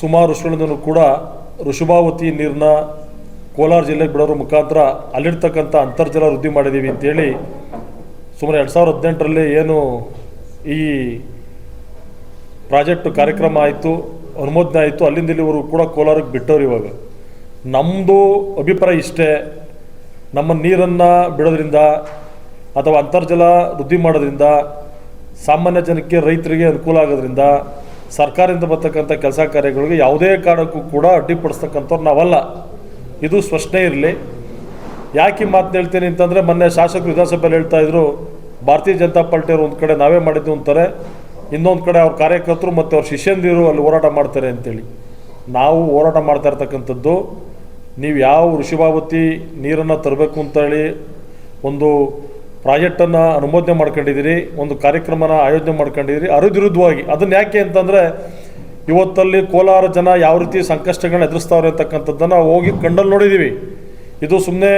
ಸುಮಾರು ವರ್ಷಗಳಿಂದಲೂ ಕೂಡ ಋಷಭಾವತಿ ನೀರನ್ನ ಕೋಲಾರ ಜಿಲ್ಲೆಗೆ ಬಿಡೋರ ಮುಖಾಂತರ ಅಲ್ಲಿರ್ತಕ್ಕಂಥ ಅಂತರ್ಜಲ ವೃದ್ಧಿ ಮಾಡಿದ್ದೀವಿ ಅಂತೇಳಿ ಸುಮಾರು ಎರಡು ಸಾವಿರದ ಹದಿನೆಂಟರಲ್ಲಿ ಏನು ಈ ಪ್ರಾಜೆಕ್ಟ್ ಕಾರ್ಯಕ್ರಮ ಆಯಿತು, ಅನುಮೋದನೆ ಆಯಿತು, ಅಲ್ಲಿಂದ ಇಲ್ಲಿವರೆಗೂ ಕೂಡ ಕೋಲಾರಕ್ಕೆ ಬಿಟ್ಟವ್ರು ಇವಾಗ. ನಮ್ಮದು ಅಭಿಪ್ರಾಯ ಇಷ್ಟೇ. ನಮ್ಮ ನೀರನ್ನು ಬಿಡೋದ್ರಿಂದ ಅಥವಾ ಅಂತರ್ಜಲ ವೃದ್ಧಿ ಮಾಡೋದ್ರಿಂದ ಸಾಮಾನ್ಯ ಜನಕ್ಕೆ ರೈತರಿಗೆ ಅನುಕೂಲ ಆಗೋದ್ರಿಂದ ಸರ್ಕಾರದಿಂದ ಬರ್ತಕ್ಕಂಥ ಕೆಲಸ ಕಾರ್ಯಗಳಿಗೆ ಯಾವುದೇ ಕಾರಣಕ್ಕೂ ಕೂಡ ಅಡ್ಡಿಪಡಿಸ್ತಕ್ಕಂಥವ್ರು ನಾವಲ್ಲ. ಇದು ಸ್ಪಷ್ಟನೆ ಇರಲಿ. ಯಾಕೆ ಮಾತು ಹೇಳ್ತೀನಿ ಅಂತಂದರೆ, ಮೊನ್ನೆ ಶಾಸಕರು ವಿಧಾನಸಭೆಯಲ್ಲಿ ಹೇಳ್ತಾ ಇದ್ರು, ಭಾರತೀಯ ಜನತಾ ಪಾರ್ಟಿಯವರು ಒಂದು ಕಡೆ ನಾವೇ ಮಾಡಿದ್ದು ಅಂತಾರೆ, ಇನ್ನೊಂದು ಕಡೆ ಅವ್ರ ಕಾರ್ಯಕರ್ತರು ಮತ್ತು ಅವ್ರ ಶಿಷ್ಯಂದಿರು ಅಲ್ಲಿ ಹೋರಾಟ ಮಾಡ್ತಾರೆ ಅಂತೇಳಿ. ನಾವು ಹೋರಾಟ ಮಾಡ್ತಾ ಇರ್ತಕ್ಕಂಥದ್ದು, ನೀವು ಯಾವ ಋಷಿಭಾವತಿ ನೀರನ್ನು ತರಬೇಕು ಅಂತೇಳಿ ಒಂದು ಪ್ರಾಜೆಕ್ಟನ್ನು ಅನುಮೋದನೆ ಮಾಡ್ಕೊಂಡಿದ್ದೀರಿ, ಒಂದು ಕಾರ್ಯಕ್ರಮನ ಆಯೋಜನೆ ಮಾಡ್ಕೊಂಡಿದ್ದೀರಿ ಅರುದಿರುದ್ಧವಾಗಿ ಅದನ್ನು ಯಾಕೆ ಅಂತಂದರೆ, ಇವತ್ತಲ್ಲಿ ಕೋಲಾರ ಜನ ಯಾವ ರೀತಿ ಸಂಕಷ್ಟಗಳನ್ನ ಎದುರಿಸ್ತಾವ್ರೆ ಅಂತಕ್ಕಂಥದ್ದನ್ನು ಹೋಗಿ ಕಂಡಲ್ಲಿ ನೋಡಿದ್ದೀವಿ ಇದು ಸುಮ್ಮನೆ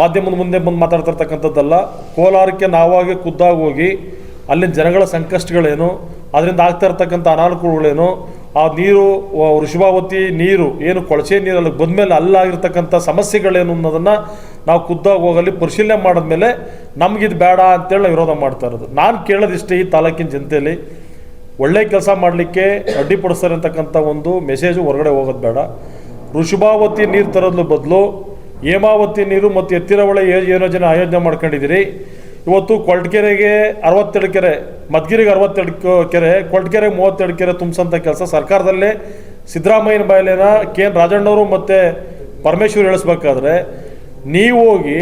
ಮಾಧ್ಯಮದ ಮುಂದೆ ಬಂದು ಮಾತಾಡ್ತಿರ್ತಕ್ಕಂಥದ್ದಲ್ಲ ಕೋಲಾರಕ್ಕೆ ನಾವಾಗಿ ಖುದ್ದಾಗಿ ಹೋಗಿ ಅಲ್ಲಿನ ಜನಗಳ ಸಂಕಷ್ಟಗಳೇನು, ಅದರಿಂದ ಆಗ್ತಾ ಇರ್ತಕ್ಕಂಥ ಅನಾನುಕೂಲಗಳೇನು, ಆ ನೀರು ವೃಷಭಾವತಿ ನೀರು, ಏನು ಕೊಳಚೆ ನೀರಲ್ಲಿ ಬಂದಮೇಲೆ ಅಲ್ಲಾಗಿರ್ತಕ್ಕಂಥ ಸಮಸ್ಯೆಗಳೇನು ಅನ್ನೋದನ್ನು ನಾವು ಖುದ್ದಾಗಿ ಹೋಗಲ್ಲಿ ಪರಿಶೀಲನೆ ಮಾಡಿದ್ಮೇಲೆ ನಮಗಿದು ಬೇಡ ಅಂತೇಳಿ ವಿರೋಧ ಮಾಡ್ತಾ ಇರೋದು. ನಾನು ಕೇಳೋದಿಷ್ಟೇ ಈ ತಾಲೂಕಿನ ಜನತೆಯಲ್ಲಿ ಒಳ್ಳೆ ಕೆಲಸ ಮಾಡಲಿಕ್ಕೆ ಅಡ್ಡಿಪಡಿಸ್ತಾರೆ ಅಂತಕ್ಕಂಥ ಒಂದು ಮೆಸೇಜು ಹೊರಗಡೆ ಹೋಗೋದು ಬೇಡ. ಋಷಭಾವತಿ ನೀರು ತರೋದ್ರ ಬದಲು ಹೇಮಾವತಿ ನೀರು ಮತ್ತು ಯೋ- ಯೋಜನೆ ಆಯೋಜನೆ ಮಾಡ್ಕೊಂಡಿದ್ದೀರಿ ಇವತ್ತು ಕೊಳ್ಟಕೆರೆಗೆ ಅರವತ್ತೆರಡು ಕೆರೆ, ಮದ್ಗಿರಿಗೆ ಅರವತ್ತೆರಡು ಕೆರೆ ಕೊಳ್ಟಕೆರೆಗೆ ಮೂವತ್ತೆರಡು ಕೆರೆ ತುಂಬಿಸೋಂಥ ಕೆಲಸ ಸರ್ಕಾರದಲ್ಲೇ ಸಿದ್ದರಾಮಯ್ಯನ ಬಾಯಲೇನ ಕೆ ಎನ್ ರಾಜಣ್ಣವರು ಮತ್ತು ಪರಮೇಶ್ವರ್ ಹೇಳಿಸ್ಬೇಕಾದ್ರೆ, ನೀವು ಹೋಗಿ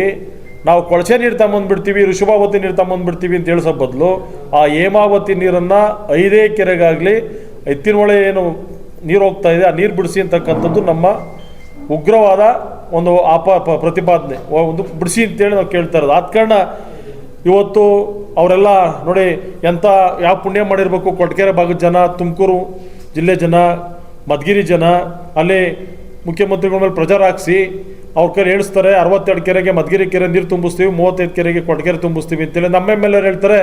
ನಾವು ಕೊಳಚೆ ನೀರು ತಗೊಂಬಂದ್ಬಿಡ್ತೀವಿ ಋಷಭಾವತಿ ನೀರು ತಗೊಂಬಂದ್ಬಿಡ್ತೀವಿ ಅಂತ ಹೇಳಿಸೋ ಬದಲು ಆ ಹೇಮಾವತಿ ನೀರನ್ನು ಐದೇ ಕೆರೆಗಾಗಲಿ, ಎತ್ತಿನ ಒಳೆ ಏನು ನೀರು ಹೋಗ್ತಾ ಇದೆ, ಆ ನೀರು ಬಿಡಿಸಿ ಅಂತಕ್ಕಂಥದ್ದು ನಮ್ಮ ಉಗ್ರವಾದ ಒಂದು ಆಪ ಪ್ರತಿಪಾದನೆ ಒಂದು ಬಿಡಿಸಿ ಅಂತೇಳಿ ನಾವು ಕೇಳ್ತಾ ಇರೋದು. ಆದ ಕಾರಣ ಇವತ್ತು ಅವರೆಲ್ಲ ನೋಡಿ ಎಂಥ ಯಾವ ಪುಣ್ಯ ಮಾಡಿರಬೇಕು ಕೊಟ್ಕೆರೆ ಭಾಗದ ಜನ, ತುಮಕೂರು ಜಿಲ್ಲೆ ಜನ ಮಧುಗಿರಿ ಜನ, ಅಲ್ಲಿ ಮುಖ್ಯಮಂತ್ರಿಗಳ ಮೇಲೆ ಹಾಕ್ಸಿ ಅವ್ರ ಕೈ ಹೇಳಿಸ್ತಾರೆ ಅರವತ್ತೆರಡು ಕೆರೆಗೆ ಮಧುಗಿರಿ ಕೆರೆ ನೀರು ತುಂಬಿಸ್ತೀವಿ, ಮೂವತ್ತೈದು ಕೆರೆಗೆ ಕೊಟ್ಗೆರೆ ತುಂಬಿಸ್ತೀವಿ ಅಂತೇಳಿ ನಮ್ಮ ಎಂ ಎಲ್ ಹೇಳ್ತಾರೆ,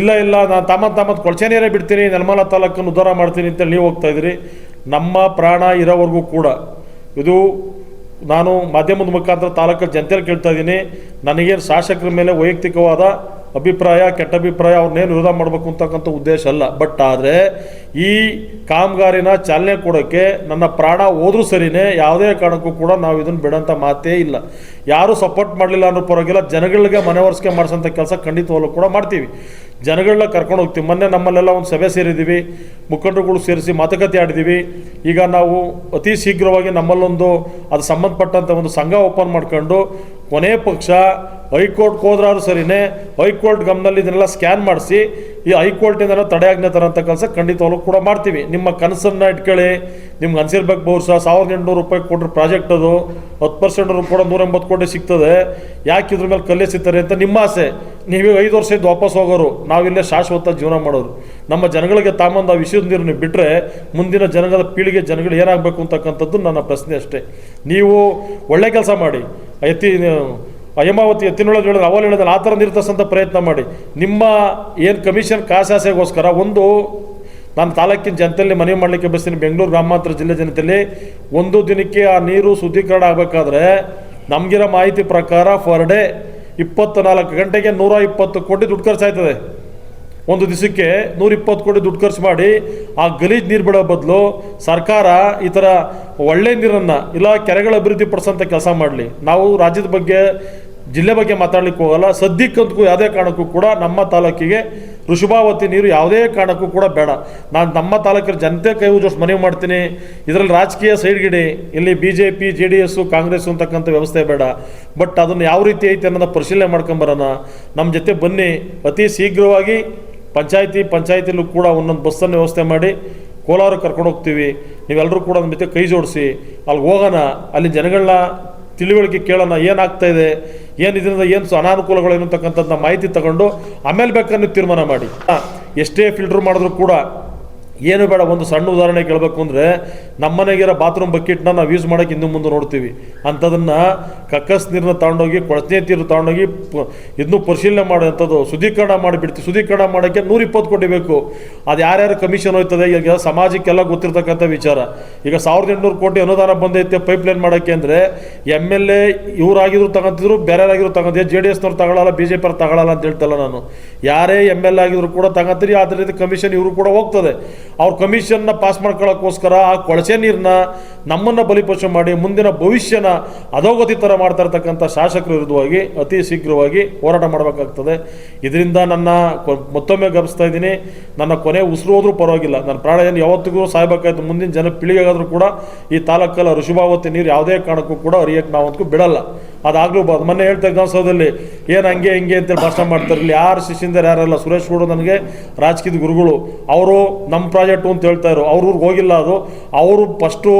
ಇಲ್ಲ ಇಲ್ಲ ನಾನು ತಾಮತ್ ತಾಮತ್ ಕೊಳಚೆ ನೀರೇ ಬಿಡ್ತೀನಿ, ನೆಲಮಲ ತಾಲೂಕನ್ನು ಉದ್ಧಾರ ಮಾಡ್ತೀನಿ ಅಂತೇಳಿ ನೀವು ಹೋಗ್ತಾ ಇದ್ದೀರಿ. ನಮ್ಮ ಪ್ರಾಣ ಇರೋವರೆಗೂ ಕೂಡ ಇದು ನಾನು ಮಾಧ್ಯಮದ ಮುಖಾಂತರ ತಾಲೂಕಲ್ಲಿ ಜನತೆಯಲ್ಲಿ ಕೇಳ್ತಾ ಇದ್ದೀನಿ, ನನಗೇನು ಶಾಸಕರ ಮೇಲೆ ವೈಯಕ್ತಿಕವಾದ ಅಭಿಪ್ರಾಯ, ಕೆಟ್ಟ ಅಭಿಪ್ರಾಯ ಅವ್ರನ್ನೇನು ವಿರೋಧ ಮಾಡಬೇಕು ಅಂತಕ್ಕಂಥ ಉದ್ದೇಶ ಅಲ್ಲ. ಬಟ್ ಆದರೆ ಈ ಕಾಮಗಾರಿನ ಚಾಲನೆ ಕೊಡೋಕ್ಕೆ ನನ್ನ ಪ್ರಾಣ ಹೋದ್ರೂ ಸರಿನೇ ಯಾವುದೇ ಕಾರಣಕ್ಕೂ ಕೂಡ ನಾವು ಇದನ್ನು ಬಿಡೋಂಥ ಮಾತೇ ಇಲ್ಲ. ಯಾರೂ ಸಪೋರ್ಟ್ ಮಾಡಲಿಲ್ಲ ಅನ್ನೋ ಪರವಾಗಿಲ್ಲ, ಜನಗಳಿಗೆ ಮನವರಿಸಿಕೆ ಮಾಡಿಸೋಂಥ ಕೆಲಸ ಖಂಡಿತವಾಗ್ಲೂ ಕೂಡ ಮಾಡ್ತೀವಿ. ಜನಗಳನ್ನ ಕರ್ಕೊಂಡು ಹೋಗ್ತೀವಿ. ಮೊನ್ನೆ ನಮ್ಮಲ್ಲೆಲ್ಲ ಒಂದು ಸಭೆ ಸೇರಿದ್ದೀವಿ, ಮುಖಂಡರುಗಳು ಸೇರಿಸಿ ಮಾತುಕತೆ ಆಡಿದ್ದೀವಿ. ಈಗ ನಾವು ಅತಿ ಶೀಘ್ರವಾಗಿ ನಮ್ಮಲ್ಲೊಂದು ಅದು ಸಂಬಂಧಪಟ್ಟಂಥ ಒಂದು ಸಂಘ ಓಪನ್ ಮಾಡ್ಕೊಂಡು ಕೊನೆ ಪಕ್ಷ ಹೈಕೋರ್ಟ್ಗೆ ಹೋದ್ರಾದ್ರೂ ಸರಿನೇ ಹೈಕೋರ್ಟ್ ಗಮನದಲ್ಲಿ ಇದನ್ನೆಲ್ಲ ಸ್ಕ್ಯಾನ್ ಮಾಡಿಸಿ ಈ ಹೈಕೋರ್ಟಿಂದ ತಡೆಯಾಜ್ಞೆ ತರೋಂಥ ಕೆಲಸ ಖಂಡಿತವಾಗ್ಲೂ ಕೂಡ ಮಾಡ್ತೀವಿ. ನಿಮ್ಮ ಕನಸನ್ನು ಇಟ್ಕೊಳ್ಳಿ. ನಿಮ್ಗೆ ಅನ್ಸಿರ್ಬೇಕು ಬಹುಶಃ ಸಾವಿರದ ಎಂಟುನೂರು ರೂಪಾಯಿ ಕೊಟ್ಟರು ಪ್ರಾಜೆಕ್ಟ್ ಅದು. ಹತ್ತು ಪರ್ಸೆಂಟ್ ಕೂಡ ನೂರ ಎಂಬತ್ತು ಕೋಟಿ ಸಿಗ್ತದೆ. ಯಾಕೆ ಇದ್ರ ಮೇಲೆ ಕಲ್ಲೆಸಿತಾರೆ ಅಂತ ನಿಮ್ಮ ಆಸೆ. ನೀವೇ ಐದು ವರ್ಷ ಇದ್ದು ವಾಪಸ್ ಹೋಗೋರು. ನಾವಿಲ್ಲೇ ಶಾಶ್ವತ ಜೀವನ ಮಾಡೋರು. ನಮ್ಮ ಜನಗಳಿಗೆ ತಾಮಂದ ಆ ವಿಷಯದ ನೀರನ್ನು ಬಿಟ್ಟರೆ ಮುಂದಿನ ಜನಗಳ ಪೀಳಿಗೆ ಜನಗಳು ಏನಾಗಬೇಕು ಅಂತಕ್ಕಂಥದ್ದು ನನ್ನ ಪ್ರಶ್ನೆ ಅಷ್ಟೇ. ನೀವು ಒಳ್ಳೆ ಕೆಲಸ ಮಾಡಿ. ಎತ್ತಿ ಅಯಮಾವತಿ ಎತ್ತಿನೊಳಗೆ ಹೇಳಿದ್ರೆ ಅವಳು ಹೇಳಿದ್ರೆ ಆ ಥರ ನಿರ್ಧರಿಸೋಂಥ ಪ್ರಯತ್ನ ಮಾಡಿ. ನಿಮ್ಮ ಏನು ಕಮಿಷನ್ ಕಾಸಾಸೆಗೋಸ್ಕರ ಒಂದು, ನಾನು ತಾಲೂಕಿನ ಜನತೆಯಲ್ಲಿ ಮನವಿ ಮಾಡಲಿಕ್ಕೆ ಬಯಸ್ತೀನಿ, ಬೆಂಗಳೂರು ಗ್ರಾಮಾಂತರ ಜಿಲ್ಲೆ ಜನತೆಯಲ್ಲಿ ಒಂದು ದಿನಕ್ಕೆ ಆ ನೀರು ಶುದ್ಧೀಕರಣ ಆಗಬೇಕಾದ್ರೆ ನಮಗಿರೋ ಮಾಹಿತಿ ಪ್ರಕಾರ ಫರ್ ಡೇ ಇಪ್ಪತ್ತು ನಾಲ್ಕು ಗಂಟೆಗೆ ನೂರ ಇಪ್ಪತ್ತು ಕೋಟಿ ದುಡ್ಡು ಖರ್ಚಾಯ್ತದೆ. ಒಂದು ದಿವಸಕ್ಕೆ ನೂರಿಪ್ಪತ್ತು ಕೋಟಿ ದುಡ್ಡು ಖರ್ಚು ಮಾಡಿ ಆ ಗಲೀಜ್ ನೀರು ಬಿಡೋ ಬದಲು ಸರ್ಕಾರ ಈ ಥರ ಒಳ್ಳೆ ನೀರನ್ನು ಇಲ್ಲ ಕೆರೆಗಳ ಅಭಿವೃದ್ಧಿ ಪಡಿಸೋಂಥ ಕೆಲಸ ಮಾಡಲಿ. ನಾವು ರಾಜ್ಯದ ಬಗ್ಗೆ, ಜಿಲ್ಲೆ ಬಗ್ಗೆ ಮಾತಾಡ್ಲಿಕ್ಕೆ ಹೋಗಲ್ಲ. ಸದ್ಯಕ್ಕಂತೂ ಯಾವುದೇ ಕಾರಣಕ್ಕೂ ಕೂಡ ನಮ್ಮ ತಾಲೂಕಿಗೆ ಋಷಭಾವತಿ ನೀರು ಯಾವುದೇ ಕಾರಣಕ್ಕೂ ಕೂಡ ಬೇಡ. ನಾನು ನಮ್ಮ ತಾಲೂಕಿನ ಜನತೆ ಕೈ ಉಜೋಸ್ ಮನವಿ ಮಾಡ್ತೀನಿ. ಇದರಲ್ಲಿ ರಾಜಕೀಯ ಸೈಡ್ಗಿಡಿ, ಇಲ್ಲಿ B J P J D S Congress ಅಂತಕ್ಕಂಥ ವ್ಯವಸ್ಥೆ ಬೇಡ. ಬಟ್ ಅದನ್ನು ಯಾವ ರೀತಿ ಐತೆ ಅನ್ನೋದನ್ನ ಪರಿಶೀಲನೆ ಮಾಡ್ಕೊಂಬರೋಣ. ನಮ್ಮ ಜೊತೆ ಬನ್ನಿ. ಅತಿ ಶೀಘ್ರವಾಗಿ ಪಂಚಾಯತಿ ಪಂಚಾಯತಿಲೂ ಕೂಡ ಒಂದೊಂದು ಬಸ್ಸನ್ನು ವ್ಯವಸ್ಥೆ ಮಾಡಿ ಕೋಲಾರ ಕರ್ಕೊಂಡು ಹೋಗ್ತೀವಿ. ನೀವೆಲ್ಲರೂ ಕೂಡ ಅದ್ರ ಜೊತೆ ಕೈ ಜೋಡಿಸಿ, ಅಲ್ಲಿ ಹೋಗೋಣ, ಅಲ್ಲಿ ಜನಗಳನ್ನ ತಿಳಿವಳಿಕೆ ಕೇಳೋಣ, ಏನಾಗ್ತಾ ಇದೆ, ಏನು ಇದರಿಂದ ಏನು ಅನಾನುಕೂಲಗಳು ಏನು ಅಂತಕ್ಕಂಥದ್ದನ್ನ ಮಾಹಿತಿ ತಗೊಂಡು ಆಮೇಲೆ ಬೇಕಾದ್ರೆ ನೀವು ತೀರ್ಮಾನ ಮಾಡಿ. ಎಷ್ಟೇ ಫಿಲ್ಟರ್ ಮಾಡಿದ್ರು ಕೂಡ ಏನು ಬೇಡ, ಒಂದು ಸಣ್ಣ ಉದಾಹರಣೆ ಕೇಳಬೇಕು ಅಂದರೆ ನಮ್ಮನೆಗಿರೋ ಬಾತ್ರೂಮ್ ಬಕೆಟ್ನ ನಾವು ಯೂಸ್ ಮಾಡೋಕೆ ಇನ್ನು ಮುಂದೆ ನೋಡ್ತೀವಿ. ಅಂಥದನ್ನು ಕಕ್ಕಸ್ ನೀರನ್ನ ತಗೊಂಡೋಗಿ ಕೊಳಚೆ ನೀರು ತಗೊಂಡೋಗಿ ಇದನ್ನು ಪರಿಶೀಲನೆ ಮಾಡೋಂಥದ್ದು ಶುದ್ಧೀಕರಣ ಮಾಡಿಬಿಡ್ತೀವಿ. ಶುದ್ಧೀಕರಣ ಮಾಡೋಕ್ಕೆ ನೂರ ಇಪ್ಪತ್ತು ಕೋಟಿ ಬೇಕು. ಅದು ಯಾರ್ಯಾರು ಕಮಿಷನ್ ಹೋಯ್ತದೆ, ಈಗ ಸಮಾಜಕ್ಕೆಲ್ಲ ಗೊತ್ತಿರ್ತಕ್ಕಂಥ ವಿಚಾರ. ಈಗ ಸಾವಿರದ ಎಂಟುನೂರು ಕೋಟಿ ಅನುದಾನ ಬಂದೈತೆ ಪೈಪ್ ಲೈನ್ ಮಾಡೋಕ್ಕೆ ಅಂದರೆ ಎಂ ಎಲ್ ಎ ಇವರಾಗಿದ್ರು ತಗೊಂತಿದ್ರು, ಬೇರೆಯವರಾಗಿದ್ರು ತಗೊಂತಿದ್ರು. ಜೆ ಡಿ ಎಸ್ನವ್ರು ತಗೊಳ್ಳಲ್ಲ ಬಿ ಜೆ ಪಿ ತಗೊಳ್ಳಲ್ಲ ಅಂತ ಹೇಳ್ತಲ್ಲ ನಾನು. ಯಾರೇ ಎಂ ಎಲ್ ಎ ಆಗಿದ್ರು ಕೂಡ ತಗೊಂತೀರಿ ಅದರಿಂದ ಕಮಿಷನ್ ಇವರು ಕೂಡ ಹೋಗ್ತದೆ. ಅವ್ರ ಕಮಿಷನ್ನ ಪಾಸ್ ಮಾಡ್ಕೊಳ್ಳೋಕ್ಕೋಸ್ಕರ ಆ ಕೊಳಚೆ ನೀರನ್ನ ನಮ್ಮನ್ನು ಬಲಿಪಶು ಮಾಡಿ ಮುಂದಿನ ಭವಿಷ್ಯನ ಅಧೋಗತಿ ಥರ ಮಾಡ್ತಾ ಇರ್ತಕ್ಕಂಥ ಶಾಸಕರ ವಿರುದ್ಧವಾಗಿ ಅತಿ ಶೀಘ್ರವಾಗಿ ಹೋರಾಟ ಮಾಡಬೇಕಾಗ್ತದೆ. ಇದರಿಂದ ನನ್ನ ಮತ್ತೊಮ್ಮೆ ಗಮನಿಸ್ತಾ ಇದ್ದೀನಿ. ನನ್ನ ಕೊನೆ ಉಸಿರು ಹೋದ್ರೂ ಪರವಾಗಿಲ್ಲ. ನನ್ನ ಪ್ರಾಣ ಏನು ಯಾವತ್ತಿಗೂ ಸಾಯ್ಬೇಕಾಯ್ತು. ಮುಂದಿನ ಜನ ಪೀಳಿಗೆಗಾದರೂ ಕೂಡ ಈ ತಾಲೂಕಲ್ಲ ಋಷಭಾವತಿ ನೀರು ಯಾವುದೇ ಕಾರಣಕ್ಕೂ ಕೂಡ ಹರಿಯಕ್ಕೆ ನಾವಂತೂ ಬಿಡಲ್ಲ. ಅದಾಗಲೂ ಬಾ ಮೊನ್ನೆ ಹೇಳ್ತಾ ವಿಧಾನಸೌಧದಲ್ಲಿ ಏನು ಹಂಗೆ, ಹಿಂಗೆ ಅಂತೇಳಿ ಭಾಷಣ ಮಾಡ್ತಾರೆ. ಇಲ್ಲಿ ಯಾರು ಶಿಷ್ಯಂದರು ಯಾರಲ್ಲ, ಸುರೇಶ್ ಗೌಡ ನನಗೆ ರಾಜಕೀಯದ ಗುರುಗಳು, ಅವರು ನಮ್ಮ ಪ್ರಾಜೆಕ್ಟು ಅಂತ ಹೇಳ್ತಾಯಿದ್ರು ಅವ್ರ ಊರಿಗೆ ಹೋಗಿಲ್ಲ ಅದು. ಅವರು ಫಸ್ಟು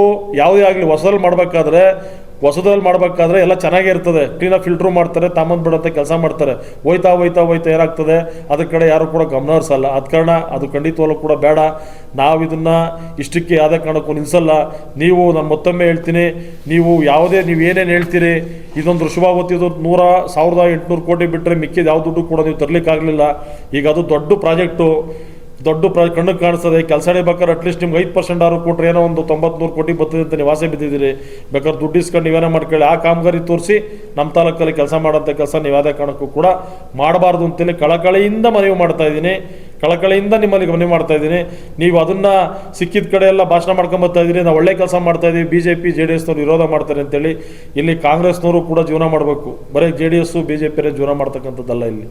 ಯಾವುದೇ ಆಗಲಿ, ಹೊಸದಲ್ಲಿ ಮಾಡಬೇಕಾದ್ರೆ ಹೊಸದಲ್ಲಿ ಮಾಡಬೇಕಾದ್ರೆ ಎಲ್ಲ ಚೆನ್ನಾಗೇ ಇರ್ತದೆ. ಕ್ಲೀನಾಗಿ ಫಿಲ್ಟ್ರು ಮಾಡ್ತಾರೆ, ತಾಮಂದ್ ಬಿಡುತ್ತೆ, ಕೆಲಸ ಮಾಡ್ತಾರೆ. ಹೋಯ್ತಾ ಹೋಯ್ತಾ ಹೋಯ್ತಾ ಏನಾಗ್ತದೆ? ಅದ್ರ ಕಡೆ ಯಾರು ಕೂಡ ಗಮನ ಹರಿಸಲ್ಲ ಅದ ಕಾರಣ ಅದು ಖಂಡಿತವಾಗ್ಲೂ ಕೂಡ ಬೇಡ. ನಾವು ಇದನ್ನು ಇಷ್ಟಕ್ಕೆ ಯಾವುದೇ ಕಾರಣಕ್ಕೂ ನಿಲ್ಲಿಸಲ್ಲ ನೀವು ನಾನು ಮತ್ತೊಮ್ಮೆ ಹೇಳ್ತೀನಿ, ನೀವು ಯಾವುದೇ, ನೀವು ಏನೇನು ಹೇಳ್ತೀರಿ, ಇದೊಂದು ಋಷಭಾವತಿದು ನೂರ ಸಾವಿರದ ಎಂಟುನೂರು ಕೋಟಿ ಬಿಟ್ಟರೆ ಮಿಕ್ಕಿದ ಯಾವ ದುಡ್ಡು ಕೂಡ ನೀವು ತರಲಿಕ್ಕಾಗಲಿಲ್ಲ. ಈಗ ಅದು ದೊಡ್ಡ ಪ್ರಾಜೆಕ್ಟು. ದೊಡ್ಡ ಪ್ರ ಕಣ್ಣಿಗೆ ಕಾಣಿಸ್ತದೆ. ಕೆಲಸ ಬೇಕಾದ್ರೆ ಅಟ್ಲೀಸ್ಟ್ ನಿಮ್ಗೆ ಐದು ಪರ್ಸೆಂಟ್ ಆರು ಕೊಟ್ಟರೆ ಏನೋ ಒಂದು ತೊಂಬತ್ನೂರು ಕೋಟಿ ಬರ್ತದೆ ಅಂತ ಆಸೆ ಬಿದ್ದಿದ್ದೀರಿ. ಬೇಕಾದ್ರೆ ದುಡ್ಡು ಇಸ್ಕೊಂಡು ನೀವೇನೋ ಮಾಡ್ಕೊಳ್ಳಿ. ಆ ಕಾಮಗಾರಿ ತೋರಿಸಿ ನಮ್ಮ ತಾಲೂಕಲ್ಲಿ ಕೆಲಸ ಮಾಡೋಂಥ ಕೆಲಸ ನೀವು ಯಾವುದೇ ಕಾರಣಕ್ಕೂ ಕೂಡ ಮಾಡಬಾರ್ದು ಅಂತೇಳಿ ಕಳಕಳಿಯಿಂದ ಮನವಿ ಮಾಡ್ತಾ ಇದ್ದೀನಿ. ಕಳಕಳಿಯಿಂದ ನಿಮ್ಮಲ್ಲಿ ಮನವಿ ಮಾಡ್ತಾ ಇದ್ದೀನಿ. ನೀವು ಅದನ್ನು ಸಿಕ್ಕಿದ ಕಡೆ ಎಲ್ಲ ಭಾಷಣ ಮಾಡ್ಕೊಂಬರ್ತಾ ಇದ್ದೀರಿ. ನಾವು ಒಳ್ಳೆ ಕೆಲಸ ಮಾಡ್ತಾ ಇದ್ದೀವಿ. B J P J D ಎಸ್ನವ್ರು ವಿರೋಧ ಮಾಡ್ತಾರೆ ಅಂತೇಳಿ ಇಲ್ಲಿ ಕಾಂಗ್ರೆಸ್ನವರು ಕೂಡ ಜೀವನ ಮಾಡಬೇಕು. ಬರೀ J D S B J ಪಿರೇ ಜೀವನ ಮಾಡ್ತಕ್ಕಂಥದ್ದಲ್ಲ ಇಲ್ಲಿ.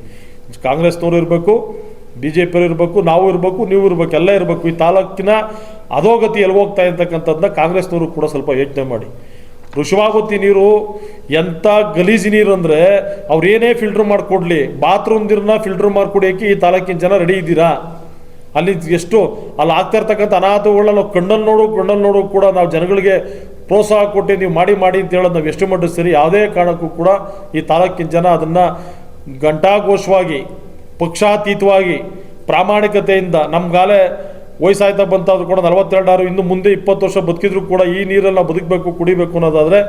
ಕಾಂಗ್ರೆಸ್ನವರು ಇರಬೇಕು. ಬಿ ಜೆ ಇರಬೇಕು, ನಾವು ಇರಬೇಕು, ನೀವು ಇರಬೇಕು, ಎಲ್ಲ ಇರಬೇಕು. ಈ ತಾಲೂಕಿನ ಅಧೋಗತಿ ಎಲ್ಲಿ ಹೋಗ್ತಾ ಇರ್ತಕ್ಕಂಥದ್ದನ್ನ ಕಾಂಗ್ರೆಸ್ನವರು ಕೂಡ ಸ್ವಲ್ಪ ಯೋಚನೆ ಮಾಡಿ. ಋಷಭಾವತಿ ನೀರು ಎಂಥ ಗಲೀಜು ನೀರು ಅಂದರೆ ಅವ್ರೇನೇ ಫಿಲ್ಟರ್ ಮಾಡಿಕೊಡ್ಲಿ ಬಾತ್ರೂಮ್ ನೀರನ್ನ ಫಿಲ್ಟರ್ ಮಾಡಿಕೊಡೋಕ್ಕೆ ಈ ತಾಲೂಕಿನ ಜನ ರೆಡಿ ಇದ್ದೀರಾ? ಅಲ್ಲಿ ಎಷ್ಟು, ಅಲ್ಲಿ ಆಗ್ತಾ ಇರ್ತಕ್ಕಂಥ ಅನಾಹುತಗಳನ್ನ ನಾವು ಕಣ್ಣಲ್ಲಿ ನೋಡು ಕಣ್ಣಲ್ಲಿ ನೋಡು ಕೂಡ ನಾವು ಜನಗಳಿಗೆ ಪ್ರೋತ್ಸಾಹ ಕೊಟ್ಟು ನೀವು ಮಾಡಿ ಮಾಡಿ ಅಂತ ಹೇಳೋದು ನಾವು ಎಷ್ಟು ಮಟ್ಟಿಗೆ ಸರಿ, ಯಾವುದೇ ಕಾರಣಕ್ಕೂ ಕೂಡ ಈ ತಾಲೂಕಿನ ಜನ ಅದನ್ನು ಘಂಟಾಘೋಷವಾಗಿ ಪಕ್ಷಾತೀತವಾಗಿ ಪ್ರಾಮಾಣಿಕತೆಯಿಂದ ನಮ್ಗಾಲೇ ವಯಸ್ಸಾಯ್ತಾ ಬಂತಾದ್ರು ಕೂಡ ನಲವತ್ತೆರಡಾರು, ಇನ್ನು ಮುಂದೆ ಇಪ್ಪತ್ತು ವರ್ಷ ಬದುಕಿದ್ರು ಕೂಡ ಈ ನೀರನ್ನು ಬದುಕಬೇಕು, ಕುಡಿಬೇಕು ಅನ್ನೋದಾದರೆ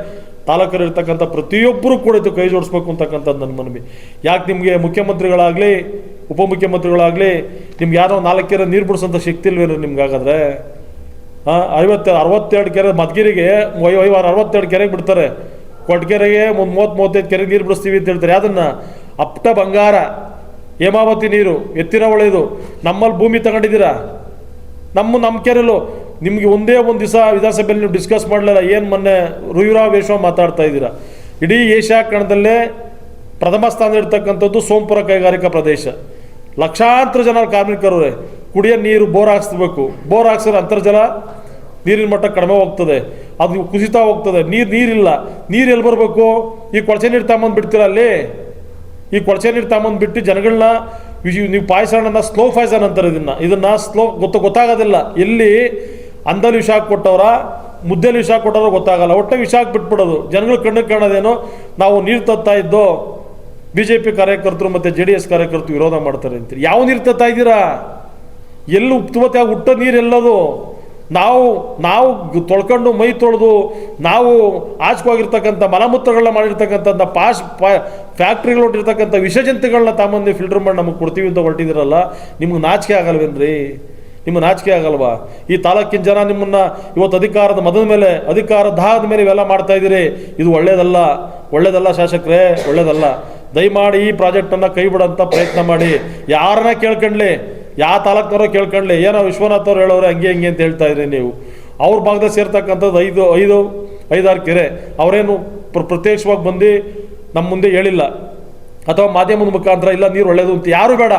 ತಾಲೂಕಲ್ಲಿರ್ತಕ್ಕಂಥ ಪ್ರತಿಯೊಬ್ಬರು ಕೂಡ ಇದು ಕೈ ಜೋಡಿಸ್ಬೇಕು ಅಂತಕ್ಕಂಥದ್ದು ನನ್ನ ಮನವಿ. ಯಾಕೆ ನಿಮಗೆ ಮುಖ್ಯಮಂತ್ರಿಗಳಾಗಲಿ, ಉಪಮುಖ್ಯಮಂತ್ರಿಗಳಾಗಲಿ ನಿಮ್ಗೆ ಯಾರೋ ನಾಲ್ಕು ಕೆರೆ ನೀರು ಬಿಡಿಸೋಂಥ ಶಕ್ತಿ ಇಲ್ವೇನು ನಿಮ್ಗೆ ಹಾಗಾದ್ರೆ? ಹಾಂ ಐವತ್ತು ಅರವತ್ತೆರಡು ಕೆರೆ ಮದ್ಗಿರಿಗೆ ವೈವಾರ ಅರವತ್ತೆರಡು ಕೆರೆಗೆ ಬಿಡ್ತಾರೆ. ಕೊಟ್ಗೆರೆಗೆ ಒಂದು ಮೂವತ್ತು, ಮೂವತ್ತೈದು ಕೆರೆಗೆ ನೀರು ಬಿಡಿಸ್ತೀವಿ ಅಂತ ಹೇಳ್ತಾರೆ. ಅದನ್ನು ಅಪ್ಟ ಬಂಗಾರ. ಹೇಮಾವತಿ ನೀರು, ಎತ್ತಿರ ಒಳೆಯದು ನಮ್ಮಲ್ಲಿ ಭೂಮಿ ತಗೊಂಡಿದ್ದೀರಾ? ನಮ್ಮ ನಮ್ಮ ಕೆರೆಲು ನಿಮಗೆ ಒಂದೇ ಒಂದು ದಿವಸ ವಿಧಾನಸಭೆಯಲ್ಲಿ ನೀವು ಡಿಸ್ಕಸ್ ಮಾಡಲಿಲ್ಲ, ಏನು ಮೊನ್ನೆ ರುಯುರಾವ್ ಮಾತಾಡ್ತಾ ಇದ್ದೀರಾ? ಇಡೀ ಏಷ್ಯಾ ಕಣದಲ್ಲೇ ಪ್ರಥಮ ಸ್ಥಾನ ಇರ್ತಕ್ಕಂಥದ್ದು ಸೋಂಪುರ ಕೈಗಾರಿಕಾ ಪ್ರದೇಶ. ಲಕ್ಷಾಂತರ ಜನ ಕಾರ್ಮಿಕರು ಕುಡಿಯೋ ನೀರು ಬೋರ್ ಹಾಕ್ಸ್ಬೇಕು. ಬೋರ್ ಹಾಕ್ಸಿದ್ರೆ ಅಂತರ್ಜಲ ನೀರಿನ ಮಟ್ಟ ಕಡಿಮೆ ಹೋಗ್ತದೆ. ಅದು ಕುಸಿತಾ ಹೋಗ್ತದೆ. ನೀರು, ನೀರಿಲ್ಲ. ನೀರು ಎಲ್ಲಿ ಬರಬೇಕು? ಈ ಕೊಳಚೆ ನೀರು ತಗೊಂಬಂದು ಬಿಡ್ತೀರ ಅಲ್ಲಿ? ಈ ಕೊಳಚೆ ನೀರು ತಗೊಂಬಂದ್ಬಿಟ್ಟು ಜನಗಳನ್ನ ನೀವು ಪಾಯಸನ ಸ್ಲೋ ಪಾಯ್ಸನ್ ಅಂತಾರೆ ಇದನ್ನ. ಇದನ್ನ ಸ್ಲೋ ಗೊತ್ತ ಗೊತ್ತಾಗೋದಿಲ್ಲ. ಎಲ್ಲಿ ಅಂದಲ್ಲಿ ವಿಷ ಕೊಟ್ಟವರ ಮುದ್ದೆಲಿ ವಿಷ ಕೊಟ್ಟವ್ರ ಗೊತ್ತಾಗಲ್ಲ. ಒಟ್ಟೆ ವಿಷ ಬಿಟ್ಬಿಡೋದು ಜನಗಳು ಕಣ್ಣಿಗೆ ಕಾಣೋದೇನೋ ನಾವು ನೀರು ತತ್ತಾ ಇದ್ದೋ ಬಿ ಜೆ ಪಿ ಕಾರ್ಯಕರ್ತರು ಮತ್ತು ಜೆ ಡಿ ಎಸ್ ಕಾರ್ಯಕರ್ತರು ವಿರೋಧ ಮಾಡ್ತಾರೆ ಅಂತೀರಿ. ಯಾವ ನೀರು ತತ್ತಾ ಇದ್ದೀರಾ? ಎಲ್ಲಿ ಉಪ್ತುವತ್ತಾಗ ಹುಟ್ಟೋ ನೀರು ಎಲ್ಲದು? ನಾವು ನಾವು ತೊಳ್ಕೊಂಡು ಮೈ ತೊಳೆದು ನಾವು ಆಚೆಗೋಗಿರ್ತಕ್ಕಂಥ ಮಲಮೂತ್ರಗಳನ್ನ ಮಾಡಿರ್ತಕ್ಕಂಥ ಪಾಸ್ ಪಾ, ಫ್ಯಾಕ್ಟ್ರಿಗಳು ಹೊಟ್ಟಿರ್ತಕ್ಕಂಥ ವಿಷಜಂತುಗಳನ್ನ ತಾಮಂದಿ ಫಿಲ್ಟರ್ ಮಾಡಿ ನಮಗೆ ಕೊಡ್ತೀವಿ ಅಂತ ಹೊರಟಿದ್ದೀರಲ್ಲ ನಿಮ್ಗೆ ನಾಚಿಕೆ ಆಗಲ್ವೇನ್ರಿ? ನಿಮ್ಮ ನಾಚಿಕೆ ಆಗಲ್ವಾ? ಈ ತಾಲೂಕಿನ ಜನ ನಿಮ್ಮನ್ನ ಇವತ್ತು ಅಧಿಕಾರದ ಮದದ ಮೇಲೆ, ಅಧಿಕಾರ ದಾಹದ ಮೇಲೆ ಇವೆಲ್ಲ ಮಾಡ್ತಾ ಇದ್ದೀರಿ. ಇದು ಒಳ್ಳೇದಲ್ಲ ಒಳ್ಳೇದಲ್ಲ ಶಾಸಕರೇ, ಒಳ್ಳೇದಲ್ಲ. ದಯಮಾಡಿ ಈ ಪ್ರಾಜೆಕ್ಟನ್ನು ಕೈ ಬಿಡೋಂಥ ಪ್ರಯತ್ನ ಮಾಡಿ. ಯಾರನ್ನ ಕೇಳ್ಕೊಂಡ್ಲಿ? ಯಾವ ತಾಲೂಕ್ನವರೋ ಕೇಳ್ಕೊಳ್ಳಿ ಏನೋ ವಿಶ್ವನಾಥ್ ಅವ್ರು ಹೇಳೋರು ಹಂಗೆ ಹಂಗೆ ಅಂತ ಹೇಳ್ತಾ ಇದ್ರಿ ನೀವು. ಅವ್ರ ಭಾಗದಲ್ಲಿ ಸೇರ್ತಕ್ಕಂಥದ್ದು ಐದು ಐದು, ಐದಾರು ಕೆರೆ. ಅವರೇನು ಪ್ರ ಪ್ರತ್ಯಕ್ಷವಾಗಿ ಬಂದು ನಮ್ಮ ಮುಂದೆ ಹೇಳಿಲ್ಲ. ಅಥವಾ ಮಾಧ್ಯಮದ ಮುಖಾಂತರ, ಇಲ್ಲ, ನೀರು ಒಳ್ಳೆಯದು ಅಂತ ಯಾರು ಬೇಡ.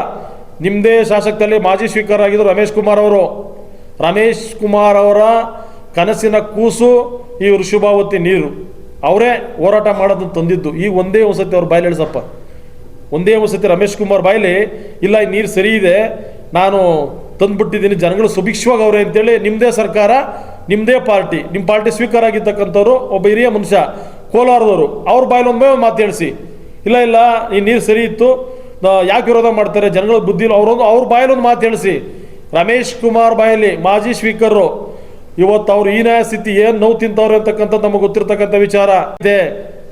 ನಿಮ್ಮದೇ ಶಾಸಕದಲ್ಲಿ ಮಾಜಿ ಸ್ಪೀಕರ್ ಆಗಿದ್ದು ರಮೇಶ್ ಕುಮಾರ್ ಅವರು. ರಮೇಶ್ ಕುಮಾರ್ ಅವರ ಕನಸಿನ ಕೂಸು ಈ ಋಷಭಾವತಿ ನೀರು. ಅವರೇ ಹೋರಾಟ ಮಾಡೋದನ್ನು ತಂದಿದ್ದು. ಈ ಒಂದೇ ಒಂದ್ಸತಿ ಅವ್ರ ಬಾಯಲ್ಲಿ ಹೇಳಿಸಪ್ಪ ಒಂದೇ ಒಂದ್ಸತಿ ರಮೇಶ್ ಕುಮಾರ್ ಬಾಯಲ್ಲಿ, ಇಲ್ಲ, ಈ ನೀರು ಸರಿ ಇದೆ. ನಾನು ತಂದುಬಿಟ್ಟಿದ್ದೀನಿ ಜನಗಳು ಸುಭಿಕ್ಷವಾಗಿ ಅವರೇ ಅಂತೇಳಿ ನಿಮ್ಮದೇ ಸರ್ಕಾರ ನಿಮ್ಮದೇ ಪಾರ್ಟಿ ನಿಮ್ಮ ಪಾರ್ಟಿ ಸ್ವೀಕಾರ ಆಗಿರ್ತಕ್ಕಂಥವ್ರು ಒಬ್ಬ ಹಿರಿಯ ಮನುಷ್ಯ, ಕೋಲಾರದವರು, ಅವ್ರ ಒಂದು ಮಾತು ಹೇಳಿಸಿ. ಇಲ್ಲ ಇಲ್ಲ, ಈ ನೀರು ಸರಿ ಇತ್ತು ಯಾಕೆ ವಿರೋಧ ಮಾಡ್ತಾರೆ, ಜನಗಳ ಬುದ್ಧಿ ಅವ್ರೊಂದು, ಅವ್ರ ಬಾಯಲ್ಲಿ ಒಂದು ಮಾತು ಹೇಳಿಸಿ. ರಮೇಶ್ ಕುಮಾರ್ ಬಾಯಲ್ಲಿ ಮಾಜಿ ಸ್ಪೀಕರು ಇವತ್ತು ಅವ್ರು ನ್ಯಾಯ ಸ್ಥಿತಿ ಏನು ನೋವು ತಿಂತವ್ರೆ ಅಂತಕ್ಕಂಥ ನಮಗೆ ಗೊತ್ತಿರ್ತಕ್ಕಂಥ ವಿಚಾರ ಇದೆ.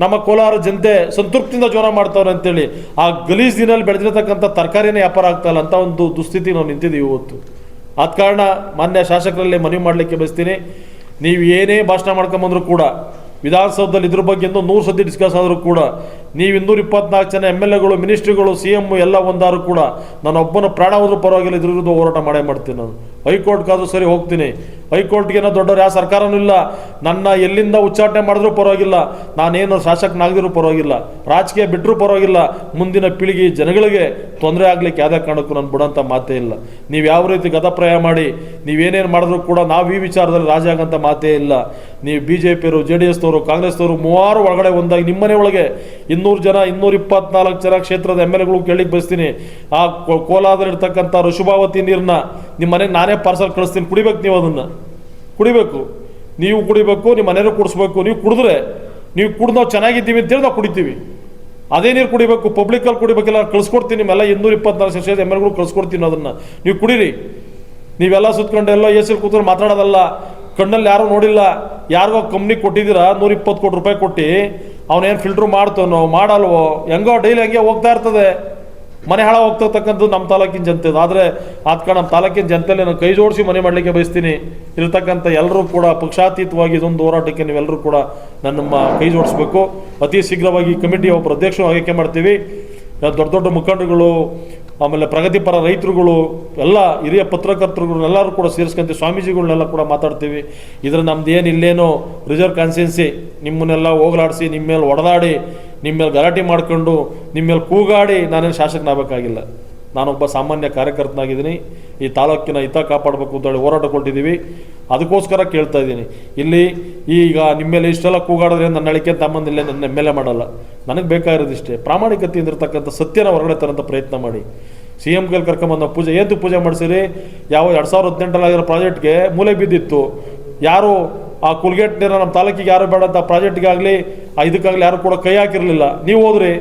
ನಮ್ಮ ಕೋಲಾರ ಜನತೆ ಸಂತೃಪ್ತಿಯಿಂದ ಜ್ವರ ಮಾಡ್ತವ್ರೆ ಅಂತೇಳಿ ಆ ಗಲೀಜ್ ದಿನಲ್ಲಿ ಬೆಳೆದಿರತಕ್ಕಂಥ ತರಕಾರಿನೇ ವ್ಯಾಪಾರ ಆಗ್ತಾ ಇಲ್ಲ ಅಂತ ಒಂದು ದುಸ್ಥಿತಿ ನಾವು ನಿಂತಿದ್ದೀವಿ ಇವತ್ತು. ಆದ ಕಾರಣ ಮಾನ್ಯ ಶಾಸಕರಲ್ಲಿ ಮನವಿ ಮಾಡಲಿಕ್ಕೆ ಬಯಸ್ತೀನಿ. ನೀವು ಏನೇ ಭಾಷಣ ಮಾಡ್ಕೊಂಬಂದ್ರು ಕೂಡ, ವಿಧಾನಸೌಧದಲ್ಲಿ ಇದ್ರ ಬಗ್ಗೆ ಇನ್ನೂ ನೂರು ಸತಿ ಡಿಸ್ಕಸ್ ಆದರೂ ಕೂಡ, ನೀವು ಇನ್ನೂರ ಇಪ್ಪತ್ನಾಲ್ಕು ಜನ ಎಂ ಎಲ್ ಎಗಳು, ಮಿನಿಸ್ಟ್ರಿಗಳು, ಸಿ ಎಂ ಎಲ್ಲ ಒಂದಾದ್ರು ಕೂಡ ನಾನು ಒಬ್ಬನ ಪ್ರಾಣ ಹೋದ್ರೂ ಪರವಾಗಿಲ್ಲ, ಇದ್ರ ವಿರುದ್ಧ ಹೋರಾಟ ಮಾಡೇ ಮಾಡ್ತೀನಿ ನಾನು. ಹೈಕೋರ್ಟ್ಗಾದ್ರೂ ಸರಿ ಹೋಗ್ತೀನಿ. ಹೈಕೋರ್ಟ್ಗೇನೋ ದೊಡ್ಡವ್ರು, ಯಾವ ಸರ್ಕಾರನೂ ಇಲ್ಲ. ನನ್ನ ಎಲ್ಲಿಂದ ಉಚ್ಚಾಟನೆ ಮಾಡಿದ್ರೂ ಪರವಾಗಿಲ್ಲ. ನಾನೇನು ಶಾಸಕನಾಗದಿರೂ ಪರವಾಗಿಲ್ಲ. ರಾಜಕೀಯ ಬಿಟ್ಟರೂ ಪರವಾಗಿಲ್ಲ. ಮುಂದಿನ ಪೀಳಿಗೆ ಜನಗಳಿಗೆ ತೊಂದರೆ ಆಗಲಿಕ್ಕೆ ಯಾವುದೇ ಕಾರಣಕ್ಕೂ ನಾನು ಬಿಡೋಂಥ ಮಾತೇ ಇಲ್ಲ. ನೀವು ಯಾವ ರೀತಿ ಗತಪ್ರಾಯ ಮಾಡಿ, ನೀವೇನೇನು ಮಾಡಿದ್ರೂ ಕೂಡ ನಾವು ಈ ವಿಚಾರದಲ್ಲಿ ರಾಜಿ ಆಗೋಂಥ ಮಾತೇ ಇಲ್ಲ. ನೀವು ಬಿ ಜೆ ಪಿಯವರು ಜೆ ಡಿ ಎಸ್ನವರು ಕಾಂಗ್ರೆಸ್ನವರು ಮೂವರು ಒಳಗಡೆ ಒಂದಾಗಿ ನಿಮ್ಮನೆ ಒಳಗೆ ಇನ್ನೂರು ಜನ, ಇನ್ನೂರ ಇಪ್ಪತ್ನಾಲ್ಕು ಜನ ಕ್ಷೇತ್ರದ ಎಂ ಎಲ್ ಎಗಳು ಕೇಳಿಕ್ಕೆ ಬಯಸ್ತೀನಿ. ಆ ಕೋಲಾದಲ್ಲಿರ್ತಕ್ಕಂಥ ಋಷಭಾವತಿ ನೀರನ್ನ ನಿಮ್ಮ ನಾನೇ ಪಾರ್ಸಲ್ ಕಳಿಸ್ತೀನಿ, ಕುಡಿಬೇಕು ನೀವು ಅದನ್ನು. ಕುಡಿಬೇಕು. ನೀವು ಕುಡಿಬೇಕು, ನಿಮ್ಮ ಮನೆಯವರು ಕುಡಿಸ್ಬೇಕು. ನೀವು ಕುಡಿದ್ರೆ, ನೀವು ಕುಡ್ದು ನಾವು ಚೆನ್ನಾಗಿದ್ದೀವಿ ಅಂತೇಳಿ ನಾವು ಕುಡಿತೀವಿ. ಅದೇ ನೀರು ಕುಡಿಬೇಕು ಪಬ್ಲಿಕಲ್ಲಿ ಕುಡಿಬೇಕಿಲ್ಲ ಕಳಿಸ್ಕೊಡ್ತೀನಿ, ನಿಮ್ಮೆಲ್ಲ ಇನ್ನೂರ ಇಪ್ಪತ್ನಾಲ್ಕು ಸೆಕ್ಷನ್ ಎಂ ಎಲ್ಗಳು ಕಳಿಸ್ಕೊಡ್ತೀನಿ ಅದನ್ನು. ನೀವು ಕುಡೀರಿ. ನೀವೆಲ್ಲ ಸುತ್ಕೊಂಡು ಎಲ್ಲ ಎ ಸಿಲ್ ಕೂತ್ಕೊಂಡು ಮಾತಾಡೋದಲ್ಲ, ಕಣ್ಣಲ್ಲಿ ಯಾರೂ ನೋಡಿಲ್ಲ, ಯಾರಿಗೋ ಕಂಪ್ನಿ ಕೊಟ್ಟಿದ್ದೀರಾ, ನೂರ ಇಪ್ಪತ್ತು ಕೋಟಿ ರೂಪಾಯಿ ಕೊಟ್ಟು, ಅವನೇನು ಫಿಲ್ಟ್ರ್ ಮಾಡ್ತಾನೋ, ಮಾಡಲ್ವೋ, ಹೆಂಗೋ ಡೈಲಿ ಹಂಗೆ ಹೋಗ್ತಾ ಇರ್ತದೆ. ಮನೆ ಹಾಳ ಹೋಗ್ತಿರ್ತಕ್ಕಂಥದ್ದು ನಮ್ಮ ತಾಲೂಕಿನ ಜನತೆ ಆದರೆ ಆದ ಕಾರಣ ನಮ್ಮ ತಾಲೂಕಿನ ಜನತೆಯಲ್ಲಿ ನಾನು ಕೈ ಜೋಡಿಸಿ ಮನೆ ಮಾಡಲಿಕ್ಕೆ ಬಯಸ್ತೀನಿ. ಇರತಕ್ಕಂಥ ಎಲ್ಲರೂ ಕೂಡ ಪಕ್ಷಾತೀತವಾಗಿ ಇದೊಂದು ಹೋರಾಟಕ್ಕೆ ನೀವೆಲ್ಲರೂ ಕೂಡ ನನ್ನ ಕೈ ಜೋಡಿಸ್ಬೇಕು. ಅತಿ ಶೀಘ್ರವಾಗಿ ಕಮಿಟಿ ಒಬ್ಬರು ಅಧ್ಯಕ್ಷರು ಆಯ್ಕೆ ಮಾಡ್ತೀವಿ. ದೊಡ್ಡ ದೊಡ್ಡ ಮುಖಂಡರುಗಳು, ಆಮೇಲೆ ಪ್ರಗತಿಪರ ರೈತರುಗಳು, ಎಲ್ಲ ಹಿರಿಯ ಪತ್ರಕರ್ತರುಗಳನ್ನೆಲ್ಲರೂ ಕೂಡ ಸೇರಿಸ್ಕೊಂತೀವಿ ಸ್ವಾಮೀಜಿಗಳನ್ನೆಲ್ಲ ಕೂಡ ಮಾತಾಡ್ತೀವಿ. ಇದರ ನಮ್ದು ಏನು ಇಲ್ಲೇನೋ ರಿಸರ್ವ್ ಕಾನ್ಸಿಯನ್ಸಿ ನಿಮ್ಮನ್ನೆಲ್ಲ ಹೋಗಲಾಡಿಸಿ, ನಿಮ್ಮ ಮೇಲೆ ಹೊಡೆದಾಡಿ ನಿಮ್ಮ ಮೇಲೆ ಗಲಾಟೆ ಮಾಡ್ಕೊಂಡು ನಿಮ್ಮ ಮೇಲೆ ಕೂಗಾಡಿ ನಾನೇನು ಶಾಸಕನಾಗಬೇಕಾಗಿಲ್ಲ. ನಾನೊಬ್ಬ ಸಾಮಾನ್ಯ ಕಾರ್ಯಕರ್ತನಾಗಿದ್ದೀನಿ. ಈ ತಾಲೂಕಿನ ಹಿತ ಕಾಪಾಡಬೇಕು ಅಂತೇಳಿ ಹೋರಾಟ ಕೊಟ್ಟಿದ್ದೀವಿ ಅದಕ್ಕೋಸ್ಕರ ಕೇಳ್ತಾ ಇದ್ದೀನಿ. ಇಲ್ಲಿ ಈಗ ನಿಮ್ಮ ಮೇಲೆ ಇಷ್ಟೆಲ್ಲ ಕೂಗಾಡಿದ್ರೆ ನನ್ನ ಅಳಿಕೆ ತಮ್ಮಂದಿಲ್ಲ ನನ್ನ ಎಂ ಮಾಡಲ್ಲ. ನನಗೆ ಬೇಕಾಗಿರೋದಿಷ್ಟೇ ಪ್ರಾಮಾಣಿಕತೆಯಿಂದ ಇರತಕ್ಕಂಥ ಸತ್ಯನ ಹೊರಗಡೆ ತರೋಂಥ ಪ್ರಯತ್ನ ಮಾಡಿ. ಸಿ ಎಂ ಗೆಲ್ ಕರ್ಕೊಂಬಂದ ಪೂಜೆ ಏನು ಪೂಜೆ ಮಾಡಿಸಿರಿ? ಯಾವ ಎರಡು ಸಾವಿರದ ಹದಿನೆಂಟರಲ್ಲಿ ಆಗಿರೋ ಪ್ರಾಜೆಕ್ಟ್ಗೆ ಮೂಲೆ ಬಿದ್ದಿತ್ತು. ಯಾರು ಆ ಕುಲ್ಗೇಟ್ ನೀರ ನಮ್ಮ ತಾಲೂಕಿಗೆ ಯಾರು ಬೇಡ ಅಂತ ಪ್ರಾಜೆಕ್ಟ್ಗಾಗಲಿ, ಆ ಇದಕ್ಕಾಗಲಿ ಯಾರು ಕೂಡ ಕೈ ಹಾಕಿರಲಿಲ್ಲ. ನೀವು ಹೋದ್ರಿ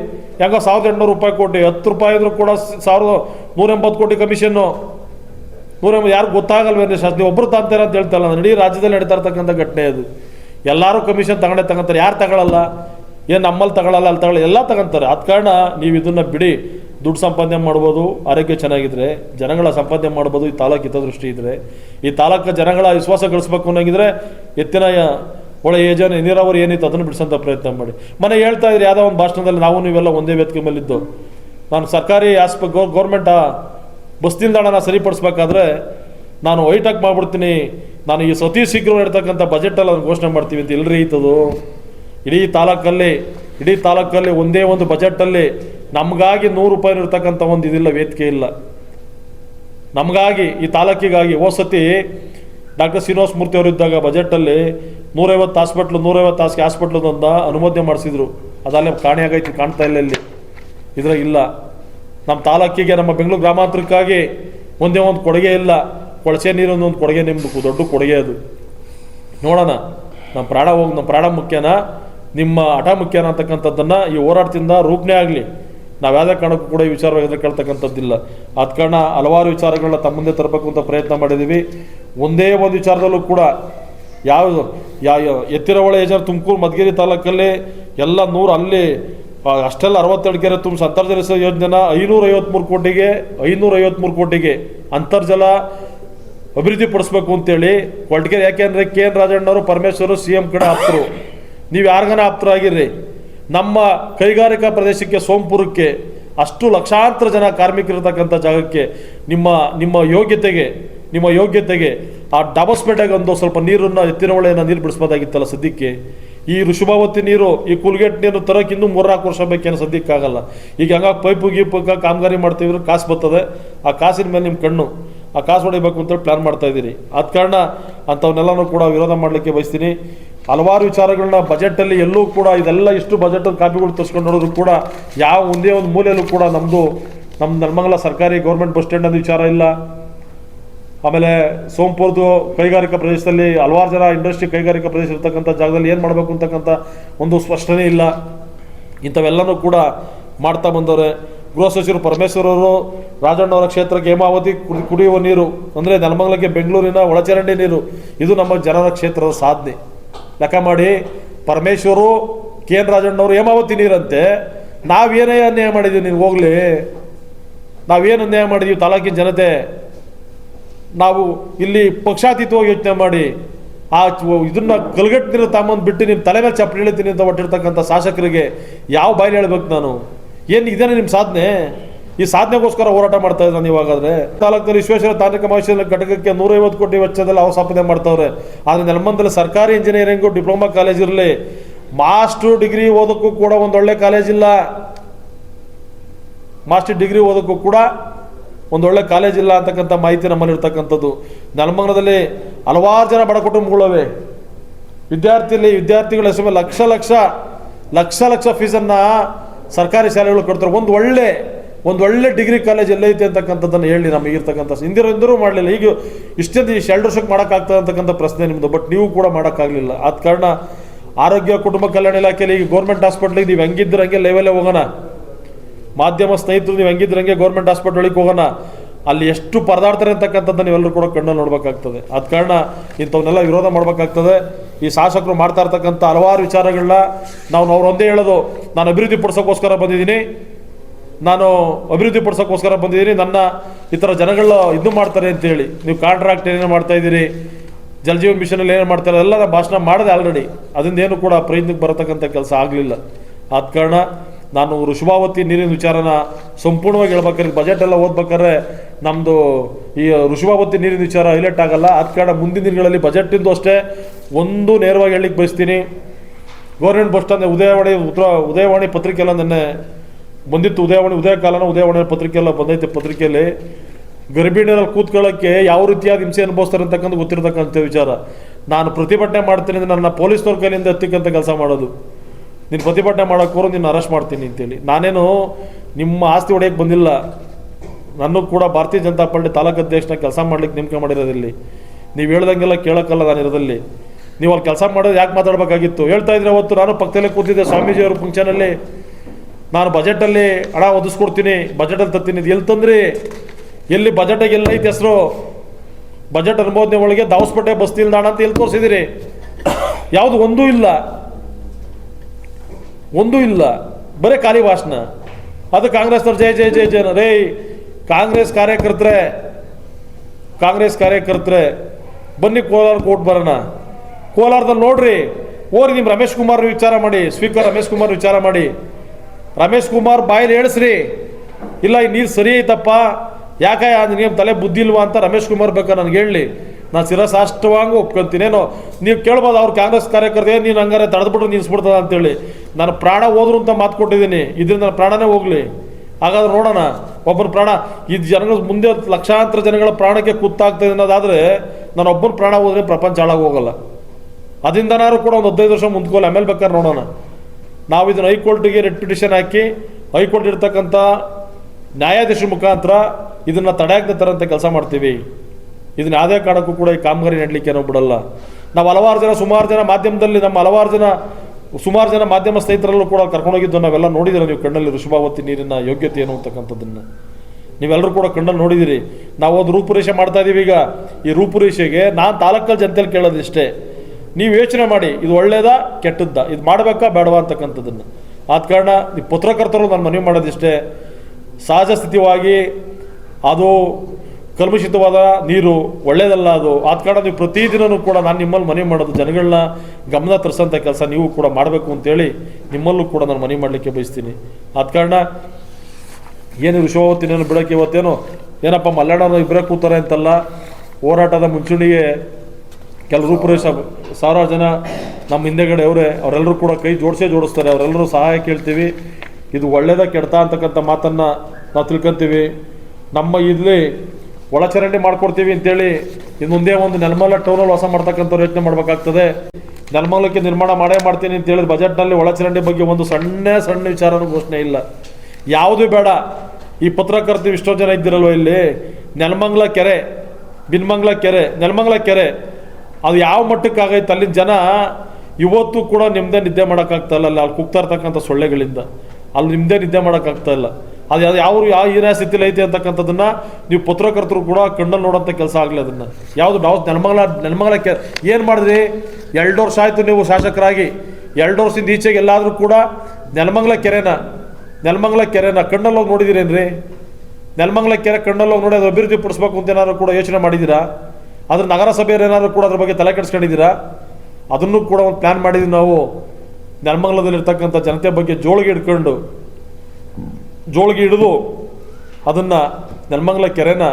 ಹೆಂಗೋ ಸಾವಿರದ ಎಂಟುನೂರು ರೂಪಾಯಿ ಕೋಟಿ ಹತ್ತು ರೂಪಾಯಿ ಇದ್ರೂ ಕೂಡ ಸಾವಿರದ ನೂರ ಎಂಬತ್ತು ಕೋಟಿ ಕಮಿಷನ್ನು ನೂರ ಎಂಬತ್ತು ಯಾರು ಗೊತ್ತಾಗಲ್ವೇನೆ ಶಾಸ್ತ್ರಿ ಒಬ್ಬರು ತಾಂತಾರೆ ಅಂತ ಹೇಳ್ತಲ್ಲ ನಡಿ ಇಡೀ ರಾಜ್ಯದಲ್ಲಿ ನಡೀತಾ ಇರ್ತಕ್ಕಂಥ ಘಟನೆ ಅದು. ಎಲ್ಲರೂ ಕಮಿಷನ್ ತಗೊಂಡೆ, ತಗೊಂತಾರೆ. ಯಾರು ತಗೊಳ್ಳಲ್ಲ ಏನು ನಮ್ಮಲ್ಲಿ ತಗೊಳ್ಳಲ್ಲ ಅಲ್ಲಿ ತಗೊಳ್ಳಿ, ಎಲ್ಲ ತಗೊಂತಾರೆ. ಆದ ಕಾರಣ ನೀವು ಇದನ್ನು ಬಿಡಿ. ದುಡ್ಡು ಸಂಪಾದನೆ ಮಾಡ್ಬೋದು, ಆರೋಗ್ಯ ಚೆನ್ನಾಗಿದ್ರೆ, ಜನಗಳ ಸಂಪಾದನೆ ಮಾಡ್ಬೋದು, ಈ ತಾಲೂಕು ಹಿತದೃಷ್ಟಿ ಇದ್ರೆ. ಈ ತಾಲೂಕು ಜನಗಳ ವಿಶ್ವಾಸ ಗಳಿಸ್ಬೇಕು ಅನ್ನೋಂಗಿದ್ರೆ, ಎತ್ತಿನ ಒಳ್ಳೆ ಯೋಜನೆ ನೀರಾವರಿ ಏನಿತ್ತು ಅದನ್ನು ಬಿಡಿಸೋಂಥ ಪ್ರಯತ್ನ ಮಾಡಿ. ಮನೆ ಹೇಳ್ತಾ ಇದ್ರೆ ಯಾವುದೋ ಒಂದು ಭಾಷಣದಲ್ಲಿ ನಾವು ನೀವೆಲ್ಲ ಒಂದೇ ವೇದಿಕೆ ಮೇಲಿದ್ದು. ನಾನು ಸರ್ಕಾರಿ ಆಸ್ಪ ಗೌರ್ಮೆಂಟ್ ಬಸ್ ನಿಲ್ದಾಣನ ಸರಿಪಡಿಸ್ಬೇಕಾದ್ರೆ ನಾನು ವೈಟಾಗಿ ಮಾಡ್ಬಿಡ್ತೀನಿ. ನಾನು ಈ ಸತಿ ಶೀಘ್ರ ಇರ್ತಕ್ಕಂಥ ಬಜೆಟಲ್ಲಿ ಅದನ್ನು ಘೋಷಣೆ ಮಾಡ್ತೀವಿ ಅಂತ ಇಲ್ಲರಿ ಇತ್ತದು ಇಡೀ ತಾಲೂಕಲ್ಲಿ ಇಡೀ ತಾಲೂಕಲ್ಲಿ ಒಂದೇ ಒಂದು ಬಜೆಟಲ್ಲಿ ನಮಗಾಗಿ ನೂರು ರೂಪಾಯಿ ಇರ್ತಕ್ಕಂಥ ಒಂದು ಇದಿಲ್ಲ, ವೇದಿಕೆ ಇಲ್ಲ. ನಮಗಾಗಿ, ಈ ತಾಲೂಕಿಗಾಗಿ ಸತಿ ಡಾಕ್ಟರ್ ಶ್ರೀನಿವಾಸ ಮೂರ್ತಿ ಅವರಿದ್ದಾಗ ಬಜೆಟಲ್ಲಿ ನೂರೈವತ್ತು ಹಾಸ್ಪಿಟ್ಲು ನೂರೈವತ್ತು ಹಾಸಿಗೆ ಹಾಸ್ಪಿಟ್ಲದೊಂದ ಅನುಮೋದನೆ ಮಾಡಿಸಿದ್ರು. ಅದಲ್ಲೇ ಕಾಣೆಯಾಗೈತಿ ಕಾಣ್ತಾ ಇಲ್ಲ ಇಲ್ಲಿ. ಇದ್ರಾಗ ಇಲ್ಲ. ನಮ್ಮ ತಾಲೂಕಿಗೆ, ನಮ್ಮ ಬೆಂಗಳೂರು ಗ್ರಾಮಾಂತರಕ್ಕಾಗಿ ಒಂದೇ ಒಂದು ಕೊಡುಗೆ ಇಲ್ಲ. ಕೊಳಸೆ ನೀರೊಂದು ಒಂದು ಕೊಡುಗೆ ನಿಮ್ಮದು ದೊಡ್ಡ ಕೊಡುಗೆ ಅದು. ನೋಡೋಣ, ನಮ್ಮ ಪ್ರಾಣ ಹೋಗಿ, ನಮ್ಮ ಪ್ರಾಣ ಮುಖ್ಯನಾ, ನಿಮ್ಮ ಹಠ ಮುಖ್ಯನ ಅಂತಕ್ಕಂಥದ್ದನ್ನು ಈ ಹೋರಾಟದಿಂದ ರೂಪಣೆ ಆಗಲಿ. ನಾವು ಯಾವುದೇ ಕಾರಣಕ್ಕೂ ಕೂಡ ಈ ವಿಚಾರವಾಗಿ ಹೆದರ್ಕೊಳ್ತಕ್ಕಂಥದ್ದಿಲ್ಲ ಆದ ಕಾರಣ ಹಲವಾರು ವಿಚಾರಗಳನ್ನ ತಮ್ಮ ಮುಂದೆ ತರಬೇಕು ಅಂತ ಪ್ರಯತ್ನ ಮಾಡಿದ್ದೀವಿ ಒಂದೇ ಒಂದು ವಿಚಾರದಲ್ಲೂ ಕೂಡ ಯಾವ ಯಾವ ಎತ್ತಿರವಳ ಏಜರ್ ತುಮಕೂರು ಮಧುಗಿರಿ ತಾಲೂಕಲ್ಲಿ ಎಲ್ಲ ನೂರು ಅಲ್ಲಿ ಅಷ್ಟೆಲ್ಲ ಅರವತ್ತೆರಡು ಕೆರೆ ತುಂಬಿಸಿ ಅಂತರ್ಜಲ ಯೋಜನೆನ ಐನೂರ ಐವತ್ಮೂರು ಕೋಟಿಗೆ ಐನೂರ ಐವತ್ಮೂರು ಕೋಟಿಗೆ ಅಂತರ್ಜಲ ಅಭಿವೃದ್ಧಿ ಪಡಿಸ್ಬೇಕು ಅಂತೇಳಿ ಕೊಟ್ಟಿಗೆ ಯಾಕೆಂದರೆ ಕೆ ಎನ್ ರಾಜಣ್ಣವರು ಪರಮೇಶ್ವರು ಸಿ ಎಂ ಕಡೆ ಆಪ್ತರು. ನೀವು ಯಾರಿಗಾನ ಆಪ್ತರಾಗಿರ್ರಿ? ನಮ್ಮ ಕೈಗಾರಿಕಾ ಪ್ರದೇಶಕ್ಕೆ ಸೋಂಪುರಕ್ಕೆ ಅಷ್ಟು ಲಕ್ಷಾಂತರ ಜನ ಕಾರ್ಮಿಕರಿರ್ತಕ್ಕಂಥ ಜಾಗಕ್ಕೆ ನಿಮ್ಮ ನಿಮ್ಮ ಯೋಗ್ಯತೆಗೆ ನಿಮ್ಮ ಯೋಗ್ಯತೆಗೆ ಆ ಡಬಸ್ಪೇಟೆಗೆ ಒಂದು ಸ್ವಲ್ಪ ನೀರನ್ನು, ಎತ್ತಿನ ಒಳೆಯನ್ನು ನೀರು ಬಿಡಿಸ್ಬೋದಾಗಿತ್ತಲ್ಲ ಸದ್ಯಕ್ಕೆ. ಈ ಋಷಭಾವತಿ ನೀರು, ಈ ಕುಲ್ಗೆಟ್ ನೀರು ತರೋಕೆ ಇನ್ನೂ ಮೂರ್ನಾಲ್ಕು ವರ್ಷ ಬೇಕೇನು ಸದ್ಯಕ್ಕಾಗಲ್ಲ. ಈಗ ಹಂಗ ಪೈಪು ಗೀಪಕ್ಕೆ ಕಾಮಗಾರಿ ಮಾಡ್ತೀವಿ ಕಾಸು ಬರ್ತದೆ. ಆ ಕಾಸಿನ ಮೇಲೆ ನಿಮ್ಮ ಕಣ್ಣು, ಆ ಕಾಸು ಹೊಡಿಬೇಕು ಅಂತೇಳಿ ಪ್ಲ್ಯಾನ್ ಮಾಡ್ತಾ ಇದ್ದೀರಿ. ಆದ ಕಾರಣ ಅಂಥವನ್ನೆಲ್ಲನೂ ಕೂಡ ವಿರೋಧ ಮಾಡಲಿಕ್ಕೆ ಬಯಸ್ತೀನಿ. ಹಲವಾರು ವಿಚಾರಗಳನ್ನ ಬಜೆಟಲ್ಲಿ ಎಲ್ಲೂ ಕೂಡ ಇದೆಲ್ಲ ಇಷ್ಟು ಬಜೆಟ್ ಕಾಪಿಗಳು ತರಿಸ್ಕೊಂಡು ನೋಡಿದ್ರು ಕೂಡ ಯಾವ ಒಂದೇ ಒಂದು ಮೂಲೆಯಲ್ಲೂ ಕೂಡ ನಮ್ಮದು ನಮ್ಮ ನರ್ಮಂಗಲ ಸರ್ಕಾರಿ ಗೌರ್ಮೆಂಟ್ ಬಸ್ ಸ್ಟ್ಯಾಂಡ್ ಅಂತ ವಿಚಾರ ಇಲ್ಲ. ಆಮೇಲೆ ಸೋಂಪುರದು ಕೈಗಾರಿಕಾ ಪ್ರದೇಶದಲ್ಲಿ ಹಲವಾರು ಜನ ಇಂಡಸ್ಟ್ರಿ ಕೈಗಾರಿಕಾ ಪ್ರದೇಶ ಇರ್ತಕ್ಕಂಥ ಜಾಗದಲ್ಲಿ ಏನು ಮಾಡಬೇಕು ಅಂತಕ್ಕಂಥ ಒಂದು ಸ್ಪಷ್ಟನೆ ಇಲ್ಲ. ಇಂಥವೆಲ್ಲನೂ ಕೂಡ ಮಾಡ್ತಾ ಬಂದವ್ರೆ. ಗೃಹ ಸಚಿವರು ಪರಮೇಶ್ವರ್ ಅವರು ರಾಜಣ್ಣವರ ಕ್ಷೇತ್ರಕ್ಕೆ ಹೇಮಾವತಿ ಕುಡಿ- ಕುಡಿಯುವ ನೀರು, ಅಂದರೆ ನೆಲಮಂಗಲಕ್ಕೆ ಬೆಂಗಳೂರಿನ ಒಳಚರಂಡಿ ನೀರು, ಇದು ನಮ್ಮ ಜನರ ಕ್ಷೇತ್ರದ ಸಾಧನೆ. ಲೆಕ್ಕ ಮಾಡಿ, ಪರಮೇಶ್ವರು, ಕೆ ಎನ್ ರಾಜಣ್ಣವರು ಹೇಮಾವತಿ ನೀರಂತೆ ನಾವೇನೇ ಅನ್ಯಾಯ ಮಾಡಿದ್ದೀವಿ, ನೀವು ಹೋಗ್ಲಿ. ನಾವೇನು ಅನ್ಯಾಯ ಮಾಡಿದ್ದೀವಿ, ತಾಲೂಕಿನ ಜನತೆ, ನಾವು ಇಲ್ಲಿ ಪಕ್ಷಾತೀತವಾಗಿ ಯೋಚನೆ ಮಾಡಿ, ಆ ಇದನ್ನ ಕಲ್ಗಟ್ಟಿನ ತಮ್ಮನ್ನು ಬಿಟ್ಟು ನಿಮ್ಮ ತಲೆ ಮೇಲೆ ಚಪ್ಪಲಿ ಹೇಳ್ತೀನಿ ಅಂತ ಹೊಟ್ಟಿರ್ತಕ್ಕಂಥ ಶಾಸಕರಿಗೆ ಯಾವ ಬಾಯಲ್ಲಿ ಹೇಳ್ಬೇಕು ನಾನು? ಏನು, ಇದೇನೆ ನಿಮ್ಮ ಸಾಧನೆ? ಈ ಸಾಧನೆಗೋಸ್ಕರ ಹೋರಾಟ ಮಾಡ್ತಾ ಇದ್ದಾನೆ ಇವಾಗಾದ್ರೆ. ತಾಲೂಕಲ್ಲಿ ವಿಶ್ವೇಶ್ವರ ತಾಂತ್ರಿಕ ಮಹಾವಿದ್ಯಾಲಯ ಘಟಕಕ್ಕೆ ನೂರೈವತ್ತು ಕೋಟಿ ವೆಚ್ಚದಲ್ಲಿ ಅವಸಾಪನೆ ಮಾಡ್ತಾವ್ರೆ. ಆದರೆ ನೆಲಮಂದಲ್ಲಿ ಸರ್ಕಾರಿ ಇಂಜಿನಿಯರಿಂಗು, ಡಿಪ್ಲೊಮಾ ಕಾಲೇಜ್ ಇರಲಿ, ಮಾಸ್ಟರ್ ಡಿಗ್ರಿ ಓದೋಕ್ಕೂ ಕೂಡ ಒಂದು ಒಳ್ಳೆ ಕಾಲೇಜ್ ಇಲ್ಲ. ಮಾಸ್ಟರ್ ಡಿಗ್ರಿ ಓದೋಕ್ಕೂ ಕೂಡ ಒಂದೊಳ್ಳೆ ಕಾಲೇಜ್ ಇಲ್ಲ ಅಂತಕ್ಕಂಥ ಮಾಹಿತಿ ನಮ್ಮಲ್ಲಿ ಇರ್ತಕ್ಕಂಥದ್ದು. ನೆಲಮಂಗಲದಲ್ಲಿ ಹಲವಾರು ಜನ ಬಡ ಕುಟುಂಬಗಳವೆ. ವಿದ್ಯಾರ್ಥಿಯಲ್ಲಿ ವಿದ್ಯಾರ್ಥಿಗಳ ಹೆಸರು ಲಕ್ಷ ಲಕ್ಷ ಲಕ್ಷ ಲಕ್ಷ ಫೀಸನ್ನು ಸರ್ಕಾರಿ ಶಾಲೆಗಳು ಕೊಡ್ತಾರೆ. ಒಂದು ಒಳ್ಳೆ ಒಂದು ಒಳ್ಳೆ ಡಿಗ್ರಿ ಕಾಲೇಜ್ ಎಲ್ಲೈತೆ ಅಂತಕ್ಕಂಥದ್ದನ್ನು ಹೇಳಿ ನಮಗೆ ಇರ್ತಕ್ಕಂಥ ಇಂದರೂ ಮಾಡಲಿಲ್ಲ. ಈಗ ಇಷ್ಟೊಂದು ಈ ಶಕ್ ಮಾಡೋಕ್ಕಾಗ್ತದೆ ಅಂತಕ್ಕಂಥ ಪ್ರಶ್ನೆ ನಿಮ್ಮದು ಬಟ್ ನೀವು ಕೂಡ ಮಾಡೋಕ್ಕಾಗಲಿಲ್ಲ. ಆದ ಕಾರಣ ಆರೋಗ್ಯ, ಕುಟುಂಬ ಕಲ್ಯಾಣ ಇಲಾಖೆಯಲ್ಲಿ ಈಗ ಗೌರ್ಮೆಂಟ್ ಹಾಸ್ಪಿಟ್ಲಿಗೆ ನೀವು ಹೆಂಗಿದ್ರೆ ಹಂಗೆ ಲೆವೆಲೇ ಹೋಗೋಣ. ಮಾಧ್ಯಮ ಸ್ನೇಹಿತರು ನೀವು ಹೆಂಗಿದ್ರಂಗೆ ಗೌರ್ಮೆಂಟ್ ಹಾಸ್ಪಿಟ್ಲಿಗೆ ಹೋಗೋಣ. ಅಲ್ಲಿ ಎಷ್ಟು ಪರದಾಡ್ತಾರೆ ಅಂತಕ್ಕಂಥದ್ದು ನೀವೆಲ್ಲರೂ ಕೂಡ ಕಣ್ಣು ನೋಡಬೇಕಾಗ್ತದೆ. ಆದ ಕಾರಣ ಇಂಥವನ್ನೆಲ್ಲ ವಿರೋಧ ಮಾಡಬೇಕಾಗ್ತದೆ. ಈ ಶಾಸಕರು ಮಾಡ್ತಾ ಇರ್ತಕ್ಕಂಥ ಹಲವಾರು ವಿಚಾರಗಳನ್ನ ನಾವು ಅವ್ರು ಒಂದೇ ಹೇಳೋದು, ನಾನು ಅಭಿವೃದ್ಧಿ ಪಡಿಸೋಕ್ಕೋಸ್ಕರ ಬಂದಿದ್ದೀನಿ. ನಾನು ಅಭಿವೃದ್ಧಿ ಪಡಿಸೋಕ್ಕೋಸ್ಕರ ಬಂದಿದ್ದೀನಿ. ನನ್ನ ಈ ಥರ ಜನಗಳು ಇದು ಮಾಡ್ತಾರೆ ಅಂತೇಳಿ. ನೀವು ಕಾಂಟ್ರಾಕ್ಟ್ ಏನೇನು ಮಾಡ್ತಾ ಇದ್ದೀರಿ, ಜಲಜೀವನ್ ಮಿಷನಲ್ಲಿ ಏನು ಮಾಡ್ತಾರೆ ಎಲ್ಲ ನಾನು ಭಾಷಣ ಮಾಡಿದೆ ಆಲ್ರೆಡಿ ಅದರಿಂದ ಏನು ಕೂಡ ಪ್ರಯತ್ನಕ್ಕೆ ಬರತಕ್ಕಂಥ ಕೆಲಸ ಆಗಲಿಲ್ಲ. ಆದ ಕಾರಣ ನಾನು ಋಷಭಾವತಿ ನೀರಿನ ವಿಚಾರನ ಸಂಪೂರ್ಣವಾಗಿ ಹೇಳ್ಬೇಕಾದ್ರೆ ಬಜೆಟ್ ಎಲ್ಲ ಓದ್ಬೇಕಾದ್ರೆ ನಮ್ಮದು ಈ ಋಷಭಾವತಿ ನೀರಿನ ವಿಚಾರ ಹೈಲೈಟ್ ಆಗಲ್ಲ. ಆದ ಕಾರಣ ಮುಂದಿನ ದಿನಗಳಲ್ಲಿ ಬಜೆಟಿಂದು ಅಷ್ಟೇ ಒಂದು ನೇರವಾಗಿ ಹೇಳಲಿಕ್ಕೆ ಬಯಸ್ತೀನಿ. ಗೌರ್ಮೆಂಟ್ ಬಸ್ ಸ್ಟ್ಯಾಂಡ್ ಉದಯವಾಣಿ ಉತ್ತರ ಉದಯವಾಣಿ ಪತ್ರಿಕೆ ಎಲ್ಲ ನೆನ್ನೆ ಬಂದಿತ್ತು ಉದಯವಾಣಿ ಉದಯ ಕಾಲನ ಉದಯವಾಣಿ ಪತ್ರಿಕೆ ಎಲ್ಲ ಬಂದೈತೆ. ಪತ್ರಿಕೆಯಲ್ಲಿ ಗರ್ಭಿಣಿಯಲ್ಲಿ ಕೂತ್ಕೊಳ್ಳೋಕ್ಕೆ ಯಾವ ರೀತಿಯಾದ ಹಿಂಸೆ ಅನುಭವಿಸ್ತಾರೆ ಅಂತಕ್ಕಂಥ ಗೊತ್ತಿರತಕ್ಕಂಥ ವಿಚಾರ. ನಾನು ಪ್ರತಿಭಟನೆ ಮಾಡ್ತೀನಿ ಅಂದರೆ ನನ್ನ ಪೊಲೀಸ್ನವ್ರ ಕೈಲಿಂದ ಹತ್ತಿಕ್ಕಂಥ ಕೆಲಸ ಮಾಡೋದು. ನೀನು ಪ್ರತಿಭಟನೆ ಮಾಡೋಕ್ಕೋರು ನಿನ್ನ ಅರೆಸ್ಟ್ ಮಾಡ್ತೀನಿ ಅಂತೇಳಿ. ನಾನೇನು ನಿಮ್ಮ ಆಸ್ತಿ ಹೊಡೆಯಕ್ಕೆ ಬಂದಿಲ್ಲ. ನನ್ನ ಕೂಡ ಭಾರತೀಯ ಜನತಾ ಪಾರ್ಟಿ ತಾಲೂಕು ಅಧ್ಯಕ್ಷನ ಕೆಲಸ ಮಾಡ್ಲಿಕ್ಕೆ ನೇಮಕ ಮಾಡಿರೋದಿಲ್ಲಿ ನೀವು ಹೇಳ್ದಂಗೆಲ್ಲ ಕೇಳೋಕ್ಕಲ್ಲ ನಾನು ಇರೋದಲ್ಲಿ ನೀವು ಅಲ್ಲಿ ಕೆಲಸ ಮಾಡೋದು ಯಾಕೆ ಮಾತಾಡಬೇಕಾಗಿತ್ತು? ಹೇಳ್ತಾ ಇದ್ರೆ ಅವತ್ತು ನಾನು ಪಕ್ಕದಲ್ಲೇ ಕೂತಿದ್ದೆ ಸ್ವಾಮೀಜಿ ಅವ್ರ ಫಂಕ್ಷನಲ್ಲಿ ನಾನು ಬಜೆಟಲ್ಲಿ ಹಣ ಒದಿಸ್ಕೊಡ್ತೀನಿ ಬಜೆಟಲ್ಲಿ ತತ್ತೀನಿ ಇದು ಎಲ್ಲಿ ತಂದ್ರಿ? ಎಲ್ಲಿ ಬಜೆಟಾಗಿ ಎಲ್ಲ ಐತೆ ಹೆಸರು? ಬಜೆಟ್ ಅನುಮೋದನೆ ಒಳಗೆ ದಾವಸ್ಪೇಟೆ ಬಸ್ ನಿಲ್ದಾಣ ಅಂತ ಎಲ್ಲಿ ತೋರಿಸಿದಿರಿ? ಯಾವುದು ಒಂದೂ ಇಲ್ಲ. ಒಂದೂ ಇಲ್ಲ. ಬರೀ ಖಾಲಿ ಭಾಷಣ. ಅದು ಕಾಂಗ್ರೆಸ್ನವ್ರು ಜಯ ಜಯ ಜಯ ಜಯ ರೇ, ಕಾಂಗ್ರೆಸ್ ಕಾರ್ಯಕರ್ತರೆ ಕಾಂಗ್ರೆಸ್ ಕಾರ್ಯಕರ್ತರೆ, ಬನ್ನಿ ಕೋಲಾರ ಕೋರ್ಟ್ ಬರೋಣ. ಕೋಲಾರದಲ್ಲಿ ನೋಡ್ರಿ ಓರಿ ನಿಮ್ಮ ರಮೇಶ್ ಕುಮಾರ್ ವಿಚಾರ ಮಾಡಿ, ಸ್ಪೀಕರ್ ರಮೇಶ್ ಕುಮಾರ್ ವಿಚಾರ ಮಾಡಿ. ರಮೇಶ್ ಕುಮಾರ್ ಬಾಯಲ್ಲಿ ಹೇಳಿಸ್ರಿ. ಇಲ್ಲ, ಈ ನೀರು ಸರಿ ಐತಪ್ಪ. ಯಾಕೆ ನಿಮ್ಮ ತಲೆ ಬುದ್ಧಿ ಇಲ್ವಾ ಅಂತ ರಮೇಶ್ ಕುಮಾರ್ ಬೇಕಾ ನನಗೆ ಹೇಳಿ. ನಾನು ಶಿರಸಾಷ್ಟವಾಗಿ ಒಪ್ಕೊಂತೀನಿ. ಏನೋ, ನೀವು ಕೇಳ್ಬೋದು ಅವ್ರು ಕಾಂಗ್ರೆಸ್ ಕಾರ್ಯಕರ್ತೆ ನೀನು ಹಂಗಾರೆ ತಡೆದ್ಬಿಟ್ರೆ ನಿಲ್ಲಿಸ್ಬಿಡ್ತದ ಅಂತೇಳಿ. ನಾನು ಪ್ರಾಣ ಹೋದ್ರು ಅಂತ ಮಾತು ಕೊಟ್ಟಿದ್ದೀನಿ. ಇದರಿಂದ ನನ್ನ ಪ್ರಾಣನೇ ಹೋಗ್ಲಿ. ಹಾಗಾದ್ರೆ ನೋಡೋಣ. ಒಬ್ಬರ ಪ್ರಾಣ, ಈ ಜನಗಳ ಮುಂದೆ ಲಕ್ಷಾಂತರ ಜನಗಳ ಪ್ರಾಣಕ್ಕೆ ಕುತ್ತಾಗ್ತದೆ ಅನ್ನೋದಾದರೆ ನಾನು ಒಬ್ಬನ ಪ್ರಾಣ ಹೋದ್ರೆ ಪ್ರಪಂಚ ಹಾಳಾಗಿ ಹೋಗಲ್ಲ. ಅದರಿಂದನಾದ್ರು ಕೂಡ ಒಂದು ಹದಿನೈದು ವರ್ಷ ಮುಂದ್ಕೋಲ್ಲ ಆಮೇಲೆ ಬೇಕಾದ್ರೆ ನೋಡೋಣ. ನಾವು ಇದನ್ನು ಹೈಕೋರ್ಟಿಗೆ ರೆಡ್ ಪಿಟಿಷನ್ ಹಾಕಿ ಹೈಕೋರ್ಟ್ ಇರ್ತಕ್ಕಂಥ ನ್ಯಾಯಾಧೀಶರ ಮುಖಾಂತರ ಇದನ್ನು ತಡೆಯಾಗದ ತರಂತ ಕೆಲಸ ಮಾಡ್ತೀವಿ. ಇದನ್ನ ಯಾವುದೇ ಕಾರಣಕ್ಕೂ ಕೂಡ ಈ ಕಾಮಗಾರಿ ನಡಲಿಕ್ಕೆ ನಾವು ಬಿಡಲ್ಲ. ನಾವು ಹಲವಾರು ಜನ, ಸುಮಾರು ಜನ ಮಾಧ್ಯಮದಲ್ಲಿ ನಮ್ಮ ಹಲವಾರು ಜನ, ಸುಮಾರು ಜನ ಮಾಧ್ಯಮ ಸ್ನೇಹಿತರಲ್ಲೂ ಕೂಡ ಕರ್ಕೊಂಡೋಗಿದ್ದು ನಾವೆಲ್ಲ ನೋಡಿದ್ದೀರ ನೀವು ಕಣ್ಣಲ್ಲಿ ಋಷಭಾವತಿ ನೀರಿನ ಯೋಗ್ಯತೆ ಏನು ಅಂತಕ್ಕಂಥದ್ದನ್ನು. ನೀವೆಲ್ಲರೂ ಕೂಡ ಕಣ್ಣಲ್ಲಿ ನೋಡಿದ್ದೀರಿ ನಾವು ಒಂದು ರೂಪುರೇಷೆ ಮಾಡ್ತಾ ಇದ್ದೀವಿ ಈಗ. ಈ ರೂಪುರೇಷೆಗೆ ನಾನು ತಾಲೂಕಲ್ಲಿ ಜನತೆಯಲ್ಲಿ ಕೇಳೋದಿಷ್ಟೇ. ನೀವು ಯೋಚನೆ ಮಾಡಿ, ಇದು ಒಳ್ಳೇದಾ, ಕೆಟ್ಟದ್ದ? ಇದು ಮಾಡಬೇಕಾ, ಬೇಡವಾ ಅಂತಕ್ಕಂಥದ್ದನ್ನು. ಆದ ಕಾರಣ ಈ ಪತ್ರಕರ್ತರು ನಾನು ಮನವಿ ಮಾಡೋದಿಷ್ಟೇ. ಸಹಜ ಸ್ಥಿತಿವಾಗಿ ಅದು ಕಲುಷಿತವಾದ ನೀರು ಒಳ್ಳೇದಲ್ಲ ಅದು. ಆದ ಕಾರಣ ನೀವು ಪ್ರತಿದಿನವೂ ಕೂಡ ನಾನು ನಿಮ್ಮಲ್ಲಿ ಮನವಿ ಮಾಡೋದು ಜನಗಳನ್ನ ಗಮನ ತರಿಸೋಂಥ ಕೆಲಸ ನೀವು ಕೂಡ ಮಾಡಬೇಕು ಅಂತೇಳಿ ನಿಮ್ಮಲ್ಲೂ ಕೂಡ ನಾನು ಮನವಿ ಮಾಡಲಿಕ್ಕೆ ಬಯಸ್ತೀನಿ. ಆದ ಕಾರಣ ಏನು ವಿಶ್ವವತ್ತಿನ ಬಿಡೋಕ್ಕೆ ಇವತ್ತೇನು ಏನಪ್ಪ ಮಲ್ಲಾಡನ ಇಬ್ಬರೇ ಕೂತಾರೆ ಅಂತಲ್ಲ, ಹೋರಾಟದ ಮುಂಚೂಣಿಗೆ ಕೆಲವು ಪುರೇಶ ಸಾವಿರಾರು ಜನ ನಮ್ಮ ಹಿಂದೆಗಡೆ ಅವರೇ ಅವರೆಲ್ಲರೂ ಕೂಡ ಕೈ ಜೋಡಿಸೇ ಜೋಡಿಸ್ತಾರೆ. ಅವರೆಲ್ಲರೂ ಸಹಾಯ ಕೇಳ್ತೀವಿ. ಇದು ಒಳ್ಳೇದ ಕೆಡ್ತಾ ಅಂತಕ್ಕಂಥ ಮಾತನ್ನು ನಾವು ತಿಳ್ಕೊತೀವಿ. ನಮ್ಮ ಇಲ್ಲಿ ಒಳಚರಂಡಿ ಮಾಡ್ಕೊಡ್ತೀವಿ ಅಂತೇಳಿ ಇನ್ನು ಮುಂದೆ ಒಂದು ನೆಲಮಲ್ಲ ಟೌನಲ್ಲಿ ವಾಸ ಮಾಡ್ತಕ್ಕಂಥವ್ರು ಯೋಚನೆ ಮಾಡಬೇಕಾಗ್ತದೆ. ನೆಲಮಲಕ್ಕೆ ನಿರ್ಮಾಣ ಮಾಡೇ ಮಾಡ್ತೀನಿ ಅಂತ ಹೇಳಿದ್ರೆ ಬಜೆಟ್ನಲ್ಲಿ ಒಳಚರಂಡಿ ಬಗ್ಗೆ ಒಂದು ಸಣ್ಣ ಸಣ್ಣ ವಿಚಾರನೂ ಘೋಷಣೆ ಇಲ್ಲ. ಯಾವುದೂ ಬೇಡ. ಈ ಪತ್ರಕರ್ತರು ಇಷ್ಟೋ ಜನ ಇದ್ದಿರಲ್ವ ಇಲ್ಲಿ? ನೆಲಮಂಗ್ಲ ಕೆರೆ, ಬಿನ್ಮಂಗ್ಲ ಕೆರೆ, ನೆಲಮಂಗ್ಲ ಕೆರೆ. ಅದು ಯಾವ ಮಟ್ಟಕ್ಕಾಗೈತೆ ಅಲ್ಲಿನ ಜನ ಇವತ್ತು ಕೂಡ ನಿಮ್ಮದೇ ನಿದ್ದೆ ಮಾಡೋಕ್ಕಾಗ್ತಾ ಇಲ್ಲ ಅಲ್ಲಿ ಕುಗ್ತಾ ಇರ್ತಕ್ಕಂಥ ಸೊಳ್ಳೆಗಳಿಂದ. ಅಲ್ಲಿ ನಿಮ್ಮದೇ ನಿದ್ದೆ ಇಲ್ಲ. ಅದು ಅದು ಯಾವ ಯಾವ ಹೀನ ಸ್ಥಿತಿಲಿ ಐತೆ ಅಂತಕ್ಕಂಥದ್ದನ್ನು ನೀವು ಪತ್ರಕರ್ತರು ಕೂಡ ಕಣ್ಣಲ್ಲಿ ನೋಡೋಂಥ ಕೆಲಸ ಆಗಲಿ ಅದನ್ನು. ಯಾವುದು ಡಾಸ್ ನೆಲಮಂಗಲ ನೆಲಮಂಗಲ ಕೆ, ಏನು ಮಾಡಿದ್ರಿ? ಎರಡು ವರ್ಷ ಆಯಿತು ನೀವು ಶಾಸಕರಾಗಿ. ಎರಡು ವರ್ಷದಿಂದ ಈಚೆಗೆ ಎಲ್ಲಾದರೂ ಕೂಡ ನೆಲಮಂಗಲ ಕೆರೆನ ನೆಲಮಂಗಲ ಕೆರೆನ ಕಣ್ಣಲ್ಲಿ ಹೋಗಿ ನೋಡಿದ್ದೀರೇನ್ರಿ ನೆಲಮಂಗಲ ಕೆರೆ ಕಣ್ಣಲ್ಲಿ ಹೋಗಿ ನೋಡಿ ಅದು ಅಭಿವೃದ್ಧಿ ಪಡಿಸ್ಬೇಕು ಅಂತ ಏನಾದ್ರು ಕೂಡ ಯೋಚನೆ ಮಾಡಿದ್ದೀರಾ? ಅದ್ರ ನಗರಸಭೆಯರು ಏನಾದರೂ ಕೂಡ ಅದ್ರ ಬಗ್ಗೆ ತಲೆ ಕೆಡಿಸ್ಕೊಂಡಿದ್ದೀರಾ? ಅದನ್ನು ಕೂಡ ಒಂದು ಪ್ಲ್ಯಾನ್ ಮಾಡಿದ್ವಿ ನಾವು. ನೆಲಮಂಗಲದಲ್ಲಿರ್ತಕ್ಕಂಥ ಜನತೆ ಬಗ್ಗೆ ಜೋಳಿಗೆ ಇಟ್ಕೊಂಡು ಜೋಳಿಗೆ ಹಿಡಿದು ಅದನ್ನು ನೆಲಮಂಗಲ ಕೆರೆನ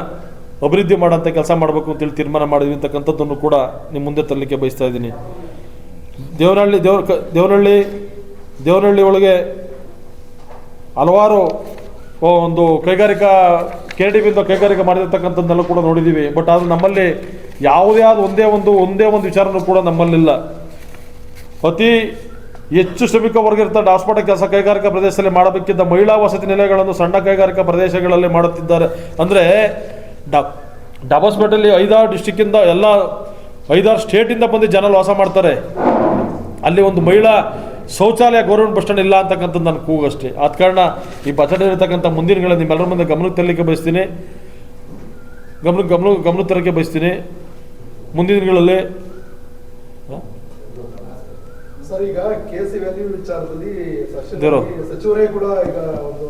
ಅಭಿವೃದ್ಧಿ ಮಾಡೋಂಥ ಕೆಲಸ ಮಾಡಬೇಕು ಅಂತೇಳಿ ತೀರ್ಮಾನ ಮಾಡಿದ್ವಿ ಅಂತಕ್ಕಂಥದ್ದನ್ನು ಕೂಡ ನಿಮ್ಮ ಮುಂದೆ ತರಲಿಕ್ಕೆ ಬಯಸ್ತಾ ಇದ್ದೀನಿ. ದೇವನಹಳ್ಳಿ, ದೇವ್ರ ದೇವನಹಳ್ಳಿ ದೇವನಹಳ್ಳಿ ಒಳಗೆ ಹಲವಾರು ಒಂದು ಕೈಗಾರಿಕಾ, ಕೆ ಡಿ ಬಿಂದ ಕೈಗಾರಿಕೆ ಮಾಡಿರ್ತಕ್ಕಂಥದ್ದನ್ನೆಲ್ಲ ಕೂಡ ನೋಡಿದ್ದೀವಿ. ಬಟ್ ಆದರೆ ನಮ್ಮಲ್ಲಿ ಯಾವುದೇ ಆದ ಒಂದೇ ಒಂದು ಒಂದೇ ಒಂದು ವಿಚಾರನೂ ಕೂಡ ನಮ್ಮಲ್ಲಿಲ್ಲ. ಅತಿ ಹೆಚ್ಚು ಶ್ರಮಿಕ ವರ್ಗ ಇರ್ತಾರೆ ಹಾಸ್ಪಿಟಲ್ ಕೆಲಸ ಕೈಗಾರಿಕಾ ಪ್ರದೇಶದಲ್ಲಿ ಮಾಡಬೇಕಿದ್ದ ಮಹಿಳಾ ವಸತಿ ನಿಲಯಗಳನ್ನು ಸಣ್ಣ ಕೈಗಾರಿಕಾ ಪ್ರದೇಶಗಳಲ್ಲಿ ಮಾಡುತ್ತಿದ್ದಾರೆ. ಅಂದರೆ ಡಬಸ್ಪೇಟಲ್ಲಿ ಐದಾರು ಡಿಸ್ಟಿಕ್ಕಿಂದ ಎಲ್ಲ ಐದಾರು ಸ್ಟೇಟಿಂದ ಬಂದು ಜನ ವಾಸ ಮಾಡ್ತಾರೆ. ಅಲ್ಲಿ ಒಂದು ಮಹಿಳಾ ಶೌಚಾಲಯ ಗೌರ್ಮೆಂಟ್ ಬಸ್ ಸ್ಟ್ಯಾಂಡ್ ಇಲ್ಲ ಅಂತಕ್ಕಂಥದ್ದು ನನ್ನ ಕೂಗಷ್ಟೇ ಆದ ಕಾರಣ ಈ ಬಜೆಟ್ ಇರತಕ್ಕಂಥ ಮುಂದಿನಗಳ ನಿಮ್ಮೆಲ್ಲರ ಮುಂದೆ ಗಮನಕ್ಕೆ ತರಲಿಕ್ಕೆ ಬಯಸ್ತೀನಿ. ಗಮನ ಗಮನ ಗಮನ ತರಲಿಕ್ಕೆ ಬಯಸ್ತೀನಿ. ಮುಂದಿನ ದಿನಗಳಲ್ಲಿ ಸರ್ ಈಗ ಕೆ ಸಿ ವ್ಯಾಲ್ಯೂ ವಿಚಾರದಲ್ಲಿ ಸಚಿವ- ಸಚಿವರೇ ಕೂಡ ಈಗ ಒಂದು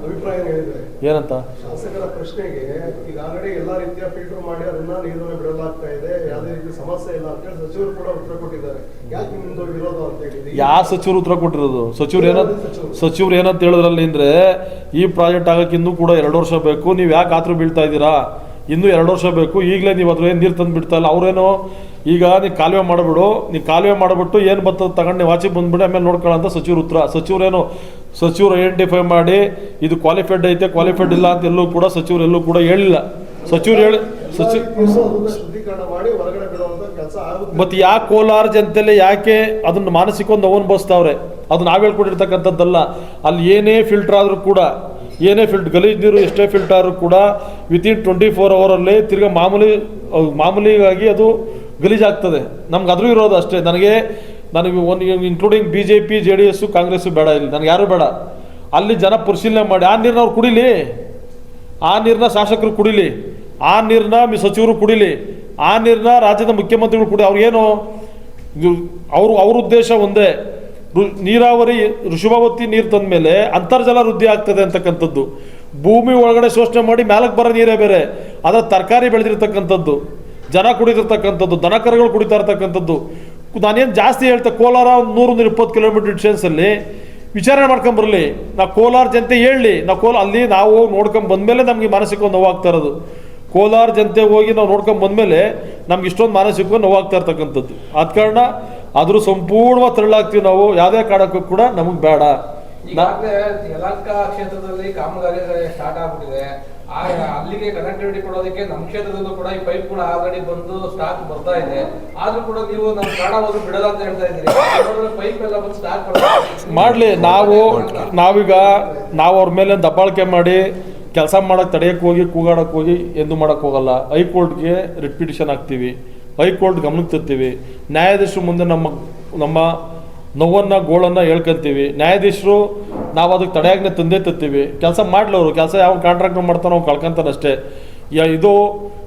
ಅಭಿಪ್ರಾಯ ಹೇಳಿದ್ದಾರೆ. ಏನಂತ? ಶಾಸಕರ ಪ್ರಶ್ನೆಗೆ ಈಗ ಆಲ್ರೆಡಿ ಎಲ್ಲಾ ರೀತಿಯ ಫಿಲ್ಟರ್ ಮಾಡಿ ಅದನ್ನ ನೀರನ್ನು ಬಿಡಲಾಗ್ತಾ ಇದೆ ಯಾವುದೇ ರೀತಿ ಸಮಸ್ಯೆ ಇಲ್ಲ ಅಂತ ಹೇಳಿ ಸಚಿವರು ಕೂಡ ಉತ್ತರ ಕೊಟ್ಟಿದ್ದಾರೆ. ಯಾಕೆ ನಿಮ್ದು ವಿರೋಧ ಅಂತ ಹೇಳಿ ಯಾವ ಸಚಿವರು ಉತ್ತರ ಕೊಟ್ಟಿರೋದು? ಸಚಿವರು ಏನಂತ ಸಚಿವರು? ಏನಂತ ಹೇಳಿದ್ರಲ್ಲಿ ಅಂದ್ರೆ ಈ ಪ್ರಾಜೆಕ್ಟ್ ಆಗಕ್ಕೆ ಇನ್ನೂ ಕೂಡ ಎರಡು ವರ್ಷ ಬೇಕು ನೀವು ಯಾಕೆ ಆತರ ಬೀಳ್ತಾ ಇದ್ದೀರಾ? ಇನ್ನೂ ಎರಡು ವರ್ಷ ಬೇಕು. ಈಗಲೇ ನೀವು ಅದ್ರ ಏನು ನೀರು ತಂದು ಬಿಡ್ತಾ ಅವ್ರೇನೋ, ಈಗ ನೀವು ಕಾಲುವೆ ಮಾಡಿಬಿಡು. ನೀವು ಕಾಲುವೆ ಮಾಡಿಬಿಟ್ಟು ಏನು ಬರ್ತದೆ ತಗೊಂಡು ನೀವು ಆಚೆ ಬಂದುಬಿಡಿ, ಆಮೇಲೆ ನೋಡ್ಕೊಳ್ಳೋ ಅಂತ ಸಚಿವರು ಉತ್ತರ ಸಚಿವರೇನು, ಸಚಿವರು ಐಡೆಂಟಿಫೈ ಮಾಡಿ, ಇದು ಕ್ವಾಲಿಫೈಡ್ ಐತೆ ಕ್ವಾಲಿಫೈಡ್ ಇಲ್ಲ ಅಂತ ಎಲ್ಲೂ ಕೂಡ ಸಚಿವರು ಎಲ್ಲೂ ಕೂಡ ಹೇಳಿಲ್ಲ. ಸಚಿವರು ಹೇಳಿ, ಸಚಿವ ಮತ್ತು ಯಾಕೆ ಕೋಲಾರ ಜನತೆಯಲ್ಲಿ ಯಾಕೆ ಅದನ್ನು ಮಾನಸಿಕ ಒಂದು ನೋವು ಅನುಭವಿಸ್ತವ್ರೆ ಅದು ನಾವು ಹೇಳ್ಕೊಟ್ಟಿರ್ತಕ್ಕಂಥದ್ದಲ್ಲ. ಅಲ್ಲಿ ಏನೇ ಫಿಲ್ಟರ್ ಆದರೂ ಕೂಡ ಏನೇ ಫಿಲ್ಟ್ ಗಲೀಜು ನೀರು ಎಷ್ಟೇ ಫಿಲ್ಟರ್ ಕೂಡ ವಿತಿನ್ ಟ್ವೆಂಟಿ ಫೋರ್ ಅವರಲ್ಲಿ ತಿರ್ಗಿ ಮಾಮೂಲಿ ಮಾಮೂಲಿಗಾಗಿ ಅದು ಗಲೀಜಾಗ್ತದೆ ನಮ್ಗೆ ಅದ್ರೂ ಇರೋದು ಅಷ್ಟೇ. ನನಗೆ ನನಗೆ ಒಂದು including B J P J D S Congress ಬೇಡ ಇಲ್ಲಿ. ನನಗೆ ಯಾರೂ ಬೇಡ. ಅಲ್ಲಿ ಜನ ಪರಿಶೀಲನೆ ಮಾಡಿ, ಆ ನೀರನ್ನ ಅವ್ರು ಕುಡಿಲಿ? ಆ ನೀರನ್ನ ಶಾಸಕರು ಕುಡಿಲಿ? ಆ ನೀರನ್ನ ಸಚಿವರು ಕುಡಿಲಿ? ಆ ನೀರನ್ನ ರಾಜ್ಯದ ಮುಖ್ಯಮಂತ್ರಿಗಳು ಕುಡಿ ಅವ್ರಿಗೇನು ಅವರು ಅವ್ರ ಉದ್ದೇಶ ಒಂದೇ. ನೀರಾವರಿ, ಋಷಭಾವತಿ ನೀರು ತಂದ ಮೇಲೆ ಅಂತರ್ಜಲ ವೃದ್ಧಿ ಆಗ್ತದೆ ಅಂತಕ್ಕಂಥದ್ದು. ಭೂಮಿ ಒಳಗಡೆ ಶೋಷಣೆ ಮಾಡಿ ಮ್ಯಾಲಕ್ಕೆ ಬರೋ ನೀರೇ ಬೇರೆ. ಅದರ ತರಕಾರಿ ಬೆಳೆದಿರ್ತಕ್ಕಂಥದ್ದು, ಜನ ಕುಡಿದಿರ್ತಕ್ಕಂಥದ್ದು, ದನ ಕರುಗಳು ಕುಡಿತಾ ಇರ್ತಕ್ಕಂಥದ್ದು. ನಾನೇನು ಜಾಸ್ತಿ ಹೇಳ್ತೆ, ಕೋಲಾರ ಒಂದು ನೂರು ನೂರ ಇಪ್ಪತ್ತು ಕಿಲೋಮೀಟರ್ ಡಿಸ್ಟೆನ್ಸಲ್ಲಿ ವಿಚಾರಣೆ ಮಾಡ್ಕೊಂಬರಲಿ ನಾವು ಕೋಲಾರ ಜನತೆ ಹೇಳಲಿ ನಾವು ಕೋಲ ಅಲ್ಲಿ ನಾವು ಹೋಗಿ ಬಂದ ಮೇಲೆ ನಮಗೆ ಮಾನಸಿಕ ನೋವಾಗ್ತಾ ಇರೋದು. ಕೋಲಾರ ಜನತೆ ಹೋಗಿ ನಾವು ನೋಡ್ಕೊಂಬಂದ ಮೇಲೆ ನಮ್ಗೆ ಇಷ್ಟೊಂದು ಮಾನಸಿಕ ನೋವಾಗ್ತಾ ಇರ್ತಕ್ಕಂಥದ್ದು. ಆದ ಕಾರಣ ಅದ್ರ ಸಂಪೂರ್ಣವಾಗಿ ತೆರಳಾಗ್ತೀವಿ ನಾವು ಯಾವುದೇ ಕಾರಣಕ್ಕೂ ಕೂಡ ನಮಗೆ ಬೇಡ. ಯಲಹಂಕ ಕ್ಷೇತ್ರದಲ್ಲಿ ಕಾಮಗಾರಿ ಸ್ಟಾರ್ಟ್ ಆಗ್ಬಿಟ್ಟಿದೆ. ಅಲ್ಲಿಗೆ ಕನೆಕ್ಟಿವಿಟಿ ಕೊಡೋದಕ್ಕೆ ನಮ್ಮ ಕ್ಷೇತ್ರದಲ್ಲೂ ಕೂಡ ಈ ಪೈಪ್ ಕೂಡ ಆಲ್ರೆಡಿ ಬಂದು ಸ್ಟಾಕ್ ಬರ್ತಾ ಇದೆ. ಆದ್ರೂ ಕೂಡ ನೀವು ನಮ್ಮ ಹೋದ್ರು ಬಿಡಲ್ಲ ಅಂತ ಹೇಳ್ತಾ ಇದ್ದೀರಿ. ಪೈಪ್ ಎಲ್ಲ ಬಂದು ಸ್ಟಾಕ್ ಮಾಡ್ಲಿ ನಾವು ನಾವೀಗ ನಾವು ಅವ್ರ ಮೇಲೆ ದಬ್ಬಾಳಿಕೆ ಮಾಡಿ ಕೆಲಸ ಮಾಡಕ್ಕೆ ತಡೆಯಕ್ಕೆ ಹೋಗಿ ಕೂಗಾಡಕ್ಕೆ ಹೋಗಿ ಎಂದು ಮಾಡಕ್ಕೆ ಹೋಗಲ್ಲ. ಹೈಕೋರ್ಟ್ಗೆ ರಿಟ್ ಪಿಟಿಷನ್ ಹಾಕ್ತೀವಿ. ಹೈಕೋರ್ಟ್ ಗಮನಕ್ಕೆ ತರ್ತೀವಿ ನ್ಯಾಯಾಧೀಶರು ಮುಂದೆ ನಮ್ಮ ನಮ್ಮ ನೋವನ್ನು, ಗೋಳನ್ನು ಹೇಳ್ಕೊಂತೀವಿ. ನ್ಯಾಯಾಧೀಶರು, ನಾವು ಅದಕ್ಕೆ ತಡೆಯಾಗ್ನೆ ತಂದೆ ತರ್ತೀವಿ. ಕೆಲಸ ಅವರು ಕೆಲಸ ಯಾವ ಕಾಂಟ್ರಾಕ್ಟ್ ಮಾಡ್ತಾನೋ ಅವ್ನು ಕಳ್ಕೊಂತಾನೆ ಅಷ್ಟೇ ಇದು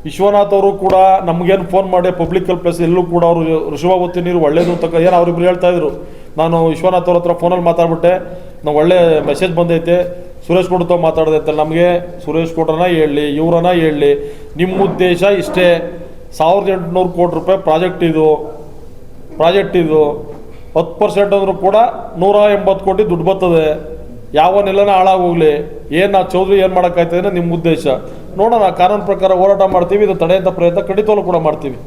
ವಿಶ್ವನಾಥ್ ಅವರು ಕೂಡ ನಮಗೇನು ಫೋನ್ ಮಾಡಿ ಪಬ್ಲಿಕಲ್ ಪ್ಲೇಸ್ ಎಲ್ಲೂ ಕೂಡ ಅವರು ಋಷಭಾವತಿ ನೀರು ಒಳ್ಳೇದು ಅಂತ ಏನು ಅವರಿಬ್ರು ಹೇಳ್ತಾ ಇದ್ರು. ನಾನು ವಿಶ್ವನಾಥ್ ಅವ್ರ ಹತ್ರ ಫೋನಲ್ಲಿ ಮಾತಾಡ್ಬಿಟ್ಟೆ. ನಾವು ಒಳ್ಳೆ ಮೆಸೇಜ್ ಬಂದೈತೆ. ಸುರೇಶ್ ಕೊಡ್ತಾ ಮಾತಾಡಿದೆ ನಮಗೆ ಸುರೇಶ್ ಕೊಡ್ರನ್ನ ಹೇಳಲಿ ಇವ್ರನ್ನ ಹೇಳಲಿ ನಿಮ್ಮ ಉದ್ದೇಶ ಇಷ್ಟೇ. ಸಾವಿರದ ಎಂಟುನೂರು ಕೋಟಿ ರೂಪಾಯಿ ಪ್ರಾಜೆಕ್ಟ್ ಇದು. ಪ್ರಾಜೆಕ್ಟ್ ಇದು. ಹತ್ತು ಪರ್ಸೆಂಟ್ ಅಂದರೂ ಕೂಡ ನೂರ ಎಂಬತ್ತು ಕೋಟಿ ದುಡ್ಡು ಬರ್ತದೆ. ಯಾವ ನೆಲನ ಹಾಳಾಗೋಗ್ಲಿ. ಏನು ನಾವು ಚೌಧರಿ ಏನು ಮಾಡೋಕ್ಕಾಯ್ತದೆ ನಿಮ್ಮ ಉದ್ದೇಶ. ನೋಡೋಣ, ಕಾನೂನು ಪ್ರಕಾರ ಹೋರಾಟ ಮಾಡ್ತೀವಿ, ಇದು ತಡೆಯಂಥ ಪ್ರಯತ್ನ ಖಂಡಿತವಾಗ್ಲೂ ಕೂಡ ಮಾಡ್ತೀವಿ.